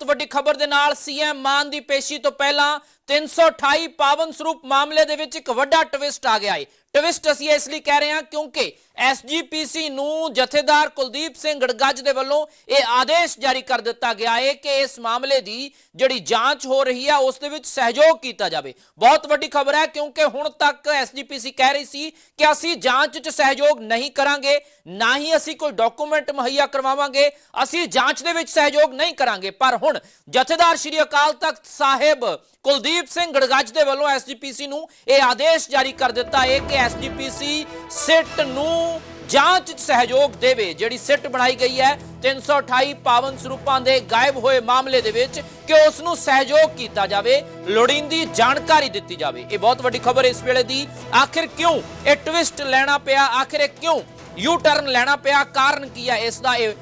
ਬਹੁਤ ਵੱਡੀ ਖਬਰ ਦੇ ਨਾਲ ਸੀਐਮ ਮਾਨ ਦੀ ਪੇਸ਼ੀ ਤੋਂ ਪਹਿਲਾਂ 328 ਪਾਵਨ ਸਰੂਪ ਮਾਮਲੇ ਦੇ ਵਿੱਚ ਇੱਕ ਵੱਡਾ ਟਵਿਸਟ ਆ ਗਿਆ ਹੈ ਟਵਿਸਟ ਅਸੀਂ ਇਸ ਲਈ ਕਹਿ ਰਹੇ ਹਾਂ ਕਿਉਂਕਿ ਐਸਜੀਪੀਸੀ ਨੂੰ ਜਥੇਦਾਰ ਕੁਲਦੀਪ ਸਿੰਘ ਗੜਗੱਜ ਦੇ ਵੱਲੋਂ ਇਹ ਆਦੇਸ਼ ਜਾਰੀ ਕਰ ਦਿੱਤਾ ਗਿਆ ਹੈ ਕਿ ਇਸ ਮਾਮਲੇ ਦੀ ਜਿਹੜੀ ਜਾਂਚ ਹੋ ਰਹੀ ਹੈ ਉਸ ਦੇ ਵਿੱਚ ਸਹਿਯੋਗ ਕੀਤਾ ਜਾਵੇ। ਬਹੁਤ ਵੱਡੀ ਖਬਰ ਹੈ ਕਿਉਂਕਿ ਹੁਣ ਤੱਕ ਐਸਜੀਪੀਸੀ ਕਹਿ ਰਹੀ ਸੀ ਕਿ ਅਸੀਂ ਜਾਂਚ 'ਚ ਸਹਿਯੋਗ ਨਹੀਂ ਕਰਾਂਗੇ, ਨਾ ਹੀ ਅਸੀਂ ਕੋਈ ਡਾਕੂਮੈਂਟ ਮੁਹੱਈਆ ਕਰਵਾਵਾਂਗੇ, ਅਸੀਂ ਜਾਂਚ ਦੇ ਵਿੱਚ ਸਹਿਯੋਗ ਨਹੀਂ ਕਰਾਂਗੇ। ਪਰ ਹੁਣ ਜਥੇਦਾਰ ਸ਼੍ਰੀ ਅਕਾਲ ਤਖਤ ਸਾਹਿਬ ਕੁਲਦੀਪ ਸਿੰਘ ਗੜਗੱਜ ਦੇ ਵੱਲੋਂ ਐਸਜੀਪੀਸੀ ਨੂੰ ਇਹ ਆਦੇਸ਼ ਜਾਰੀ ਕਰ ਦਿੱਤਾ ਹੈ ਕਿ ਐਸਜੀਪੀਸੀ ਸਿੱਟ ਨੂੰ ਜਾਂਚ ਸਹਿਯੋਗ ਦੇਵੇ, ਜਿਹੜੀ ਸਿੱਟ ਬਣਾਈ ਗਈ ਹੈ 328 ਪਾਵਨ ਸਰੂਪਾਂ ਦੇ ਗਾਇਬ ਹੋਏ ਮਾਮਲੇ ਦੇ ਵਿੱਚ ਕਿ ਉਸ ਨੂੰ ਸਹਿਯੋਗ ਕੀਤਾ ਜਾਵੇ, ਲੋੜੀਂਦੀ ਜਾਣਕਾਰੀ ਦਿੱਤੀ ਜਾਵੇ। ਇਹ ਬਹੁਤ ਵੱਡੀ ਖਬਰ ਇਸ ਵੇਲੇ ਦੀ। ਆਖਿਰ ਕਿਉਂ ਇਹ ਟਵਿਸਟ ਲੈਣਾ ਪਿਆ? ਆਖਿਰ ਇਹ ਕਿਉਂ ਯੂ ਟਰਨ ਲੈਣਾ ਪਿਆ? ਕਾਰਨ ਕੀ ਹੈ? ਇਸ ਦਾ ਇਹ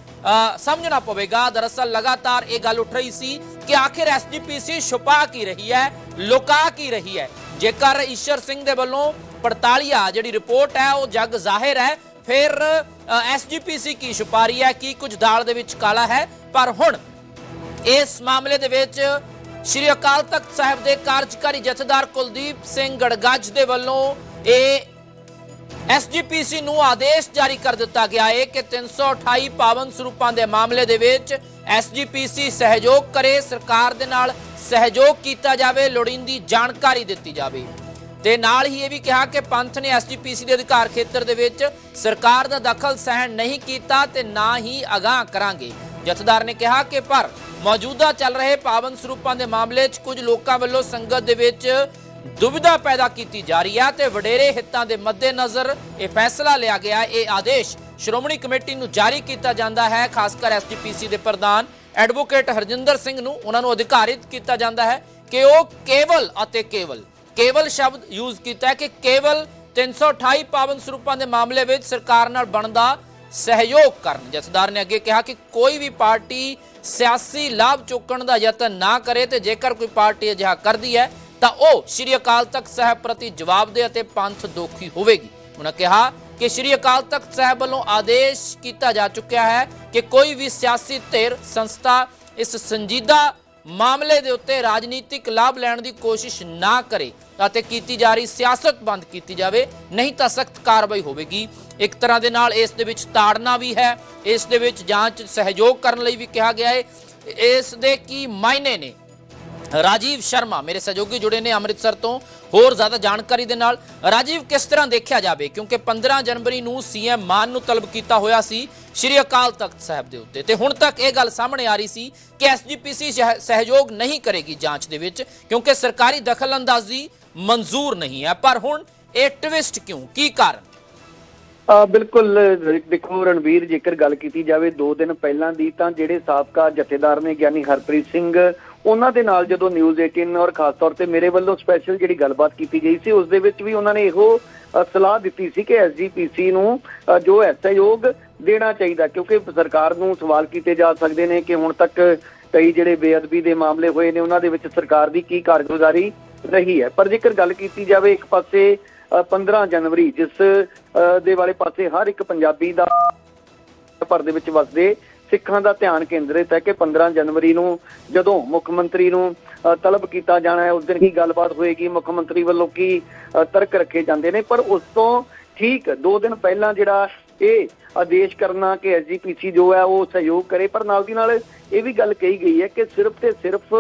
ਸਮਝਣਾ ਪਵੇਗਾ। ਦਰਅਸਲ ਲਗਾਤਾਰ ਇਹ ਗੱਲ ਉੱਠ ਰਹੀ ਸੀ ਕਿ ਆਖਿਰ ਐਸਜੀਪੀਸੀ ਛੁਪਾ ਕੀ ਰਹੀ ਹੈ, ਲੁਕਾ ਕੀ ਰਹੀ ਹੈ? ਜੇਕਰ ਈਸ਼ਰ ਸਿੰਘ ਦੇ ਵੱਲੋਂ ਪੜਤਾਲੀਆ ਜਿਹੜੀ ਰਿਪੋਰਟ ਹੈ, ਉਹ ਜਗ ਜ਼ਾਹਿਰ ਹੈ, ਫਿਰ ਐਸਜੀਪੀਸੀ ਕੀ ਛੁਪਾ ਰਹੀ ਹੈ, ਕੀ ਕੁਝ ਦਾਲ ਦੇ ਵਿੱਚ ਕਾਲਾ ਹੈ? ਪਰ ਹੁਣ ਇਸ ਮਾਮਲੇ ਦੇ ਵਿੱਚ ਸ਼੍ਰੀ ਅਕਾਲ ਤਖਤ ਸਾਹਿਬ ਦੇ ਕਾਰਜਕਾਰੀ ਜਥੇਦਾਰ ਕੁਲਦੀਪ ਸਿੰਘ ਗੜਗੱਜ ਦੇ ਵੱਲੋਂ ਇਹ ਐਸਜੀਪੀਸੀ ਨੂੰ ਆਦੇਸ਼ ਜਾਰੀ ਕਰ ਦਿੱਤਾ ਗਿਆ ਹੈ ਕਿ 328 ਪਾਵਨ ਸਰੂਪਾਂ ਦੇ ਮਾਮਲੇ ਦੇ ਵਿੱਚ ਐਸਜੀਪੀਸੀ ਸਹਿਯੋਗ ਕਰੇ, ਸਰਕਾਰ ਦੇ ਨਾਲ ਸਹਿਯੋਗ ਕੀਤਾ ਜਾਵੇ, ਲੋੜੀਂਦੀ ਜਾਣਕਾਰੀ ਦਿੱਤੀ ਜਾਵੇ। ਤੇ ਨਾਲ ਹੀ ਇਹ ਵੀ ਕਿਹਾ ਕਿ ਪੰਥ ਨੇ ਐਸਜੀਪੀਸੀ ਦੇ ਅਧਿਕਾਰ ਖੇਤਰ ਦੇ ਵਿੱਚ ਸਰਕਾਰ ਦਾ ਦਖਲ ਸਹਿਣ ਨਹੀਂ ਕੀਤਾ ਤੇ ਨਾ ਹੀ ਅਗਾਹ ਕਰਾਂਗੇ। ਜਥੇਦਾਰ ਨੇ ਕਿਹਾ ਕਿ ਪਰ ਮੌਜੂਦਾ ਚੱਲ ਰਹੇ ਪਾਵਨ ਸਰੂਪਾਂ ਦੇ ਮਾਮਲੇ 'ਚ ਕੁਝ ਲੋਕਾਂ ਵੱਲੋਂ ਸੰਗਤ ਦੇ ਵਿੱਚ ਦੁਬਿਧਾ ਪੈਦਾ ਕੀਤੀ ਜਾ ਰਹੀ ਹੈ ਤੇ ਵਡੇਰੇ ਹਿੱਤਾਂ ਦੇ ਮੱਦੇਨਜ਼ਰ ਇਹ ਫੈਸਲਾ ਲਿਆ ਗਿਆ। ਇਹ ਆਦੇਸ਼ ਸ਼੍ਰੋਮਣੀ ਕਮੇਟੀ ਨੂੰ ਜਾਰੀ ਕੀਤਾ ਜਾਂਦਾ ਹੈ। ਖਾਸ ਕਰ ਐਸਜੀਪੀਸੀ ਦੇ ਪ੍ਰਧਾਨ ਐਡਵੋਕੇਟ ਹਰਜਿੰਦਰ ਸਿੰਘ ਨੂੰ ਉਹਨਾਂ ਨੂੰ ਅਧਿਕਾਰਿਤ ਕੀਤਾ ਜਾਂਦਾ ਹੈ ਕਿ ਉਹ ਕੇਵਲ ਅਤੇ ਕੇਵਲ ਕੇਵਲ ਸ਼ਬਦ ਯੂਜ਼ ਕੀਤਾ ਹੈ ਕਿ ਕੇਵਲ 328 ਪਾਵਨ ਸਰੂਪਾਂ ਦੇ ਮਾਮਲੇ ਵਿੱਚ ਸਰਕਾਰ ਨਾਲ ਬਣਦਾ ਸਹਿਯੋਗ ਕਰਨ। ਜਥੇਦਾਰ ਨੇ ਅੱਗੇ ਕਿਹਾ ਕਿ ਕੋਈ ਵੀ ਪਾਰਟੀ ਸਿਆਸੀ ਲਾਭ ਚੁੱਕਣ ਦਾ ਯਤਨ ਨਾ ਕਰੇ ਤੇ ਜੇਕਰ ਕੋਈ ਪਾਰਟੀ ਅਜਿਹਾ ਕਰਦੀ ਹੈ ਤਾਂ ਉਹ ਸ਼੍ਰੀ ਅਕਾਲ ਤਖਤ ਸਾਹਿਬ ਪ੍ਰਤੀ ਜਵਾਬਦੇਹ ਅਤੇ ਪੰਥ ਦੋਖੀ ਹੋਵੇਗੀ। ਉਹਨਾਂ ਕਿਹਾ ਕਿ ਸ਼੍ਰੀ ਅਕਾਲ ਤਖਤ ਸਾਹਿਬ ਵੱਲੋਂ ਆਦੇਸ਼ ਕੀਤਾ ਜਾ ਚੁੱਕਿਆ ਹੈ ਕਿ ਕੋਈ ਵੀ ਸਿਆਸੀ ਧਿਰ, ਸੰਸਥਾ ਇਸ ਸੰਜੀਦਾ ਮਾਮਲੇ ਦੇ ਉੱਤੇ ਰਾਜਨੀਤਿਕ ਲਾਭ ਲੈਣ ਦੀ ਕੋਸ਼ਿਸ਼ ਨਾ ਕਰੇ ਅਤੇ ਕੀਤੀ ਜਾ ਰਹੀ ਸਿਆਸਤ ਬੰਦ ਕੀਤੀ ਜਾਵੇ, ਨਹੀਂ ਤਾਂ ਸਖਤ ਕਾਰਵਾਈ ਹੋਵੇਗੀ। ਇੱਕ ਤਰ੍ਹਾਂ ਦੇ ਨਾਲ ਇਸ ਦੇ ਵਿੱਚ ਤਾੜਨਾ ਵੀ ਹੈ। ਇਸ ਦੇ ਵਿੱਚ ਜਾਂਚ ਸਹਿਯੋਗ ਕਰਨ ਲਈ ਵੀ ਕਿਹਾ ਗਿਆ ਹੈ। ਇਸ ਦੇ ਕੀ ਮਾਇਨੇ ਨੇ? ਰਾਜੀਵ ਸ਼ਰਮਾ ਮੇਰੇ ਸਹਿਯੋਗੀ ਜੁੜੇ ਨੇ ਅੰਮ੍ਰਿਤਸਰ ਤੋਂ। ਹੋਰ ਜ਼ਿਆਦਾ ਜਾਣਕਾਰੀ ਦੇ ਨਾਲ ਰਾਜੀਵ ਕਿਸ ਤਰ੍ਹਾਂ ਦੇਖਿਆ ਜਾਵੇ? ਕਿਉਂਕਿ 15 ਜਨਵਰੀ ਨੂੰ ਸੀਐਮ ਮਾਨ ਨੂੰ ਤਲਬ ਕੀਤਾ ਹੋਇਆ ਸੀ ਸ਼੍ਰੀ ਅਕਾਲ ਤਖਤ ਸਾਹਿਬ ਦੇ ਉੱਤੇ। ਤੇ ਹੁਣ ਤੱਕ ਇਹ ਗੱਲ ਸਾਹਮਣੇ ਆ ਰਹੀ ਸੀ ਕਿ ਐਸਜੀਪੀਸੀ ਸਹਿਯੋਗ ਨਹੀਂ ਕਰੇਗੀ ਜਾਂਚ ਦੇ ਵਿੱਚ, ਕਿਉਂਕਿ ਸਰਕਾਰੀ ਦਖਲਅੰਦਾਜ਼ੀ ਮਨਜ਼ੂਰ ਨਹੀਂ ਹੈ। ਪਰ ਹੁਣ ਇਹ ਟਵਿਸਟ ਕਿਉਂ? ਕੀ ਕਾਰਨ? ਬਿਲਕੁਲ, ਦੇਖੋ ਰਣਵੀਰ, ਜੇਕਰ ਗੱਲ ਕੀਤੀ ਜਾਵੇ 2 ਦਿਨ ਪਹਿਲਾਂ ਦੀ, ਤਾਂ ਜਿਹੜੇ ਸਾਬਕਾ ਜਥੇਦਾਰ ਨੇ ਗਿਆਨੀ ਹਰਪ੍ਰੀਤ ਸਿੰਘ ਉਹਨਾਂ ਦੇ ਨਾਲ ਜਦੋਂ ਨਿਊਜ਼ 18 ਔਰ ਖਾਸ ਤੌਰ ਤੇ ਮੇਰੇ ਵੱਲੋਂ ਸਪੈਸ਼ਲ ਜਿਹੜੀ ਗੱਲਬਾਤ ਕੀਤੀ ਗਈ ਸੀ ਉਸ ਦੇ ਵਿੱਚ ਵੀ ਉਹਨਾਂ ਨੇ ਇਹੋ ਸਲਾਹ ਦਿੱਤੀ ਸੀ ਕਿ ਐਸਜੀਪੀਸੀ ਨੂੰ ਜੋ ਹੈ ਸਹਿਯੋਗ ਦੇਣਾ ਚਾਹੀਦਾ ਕਿਉਂਕਿ ਸਰਕਾਰ ਨੂੰ ਸਵਾਲ ਕੀਤੇ ਜਾ ਸਕਦੇ ਨੇ ਕਿ ਹੁਣ ਤੱਕ ਕਈ ਜਿਹੜੇ ਬੇਅਦਬੀ ਦੇ ਮਾਮਲੇ ਹੋਏ ਨੇ ਉਹਨਾਂ ਦੇ ਵਿੱਚ ਸਰਕਾਰ ਦੀ ਕੀ ਕਾਰਗੁਜ਼ਾਰੀ ਰਹੀ ਹੈ। ਪਰ ਜੇਕਰ ਗੱਲ ਕੀਤੀ ਜਾਵੇ ਇੱਕ ਪਾਸੇ ਅ, 15 ਜਨਵਰੀ ਜਿਸ ਦੇ ਵਾਲੇ ਪਾਸੇ ਹਰ ਇੱਕ ਪੰਜਾਬੀ ਦਾ ਭਰ ਦੇ ਵਿੱਚ ਵਸਦੇ ਸਿੱਖਾਂ ਦਾ ਧਿਆਨ ਕੇਂਦਰਿਤ ਹੈ ਕਿ 15 ਜਨਵਰੀ ਨੂੰ ਜਦੋਂ ਮੁੱਖ ਮੰਤਰੀ ਨੂੰ ਤਲਬ ਕੀਤਾ ਜਾਣਾ ਹੈ, ਉਸ ਦਿਨ ਕੀ ਗੱਲਬਾਤ ਹੋਏਗੀ, ਮੁੱਖ ਮੰਤਰੀ ਵੱਲੋਂ ਕੀ ਤਰਕ ਰੱਖੇ ਜਾਂਦੇ ਨੇ, ਪਰ ਉਸ ਤੋਂ ਠੀਕ 2 ਦਿਨ ਪਹਿਲਾਂ ਜਿਹੜਾ ਇਹ ਆਦੇਸ਼ ਕਰਨਾ ਕਿ ਐਸਜੀਪੀਸੀ ਜੋ ਹੈ ਉਹ ਸਹਿਯੋਗ ਕਰੇ, ਪਰ ਨਾਲ ਦੀ ਨਾਲ ਇਹ ਵੀ ਗੱਲ ਕਹੀ ਗਈ ਹੈ ਕਿ ਸਿਰਫ ਤੇ ਸਿਰਫ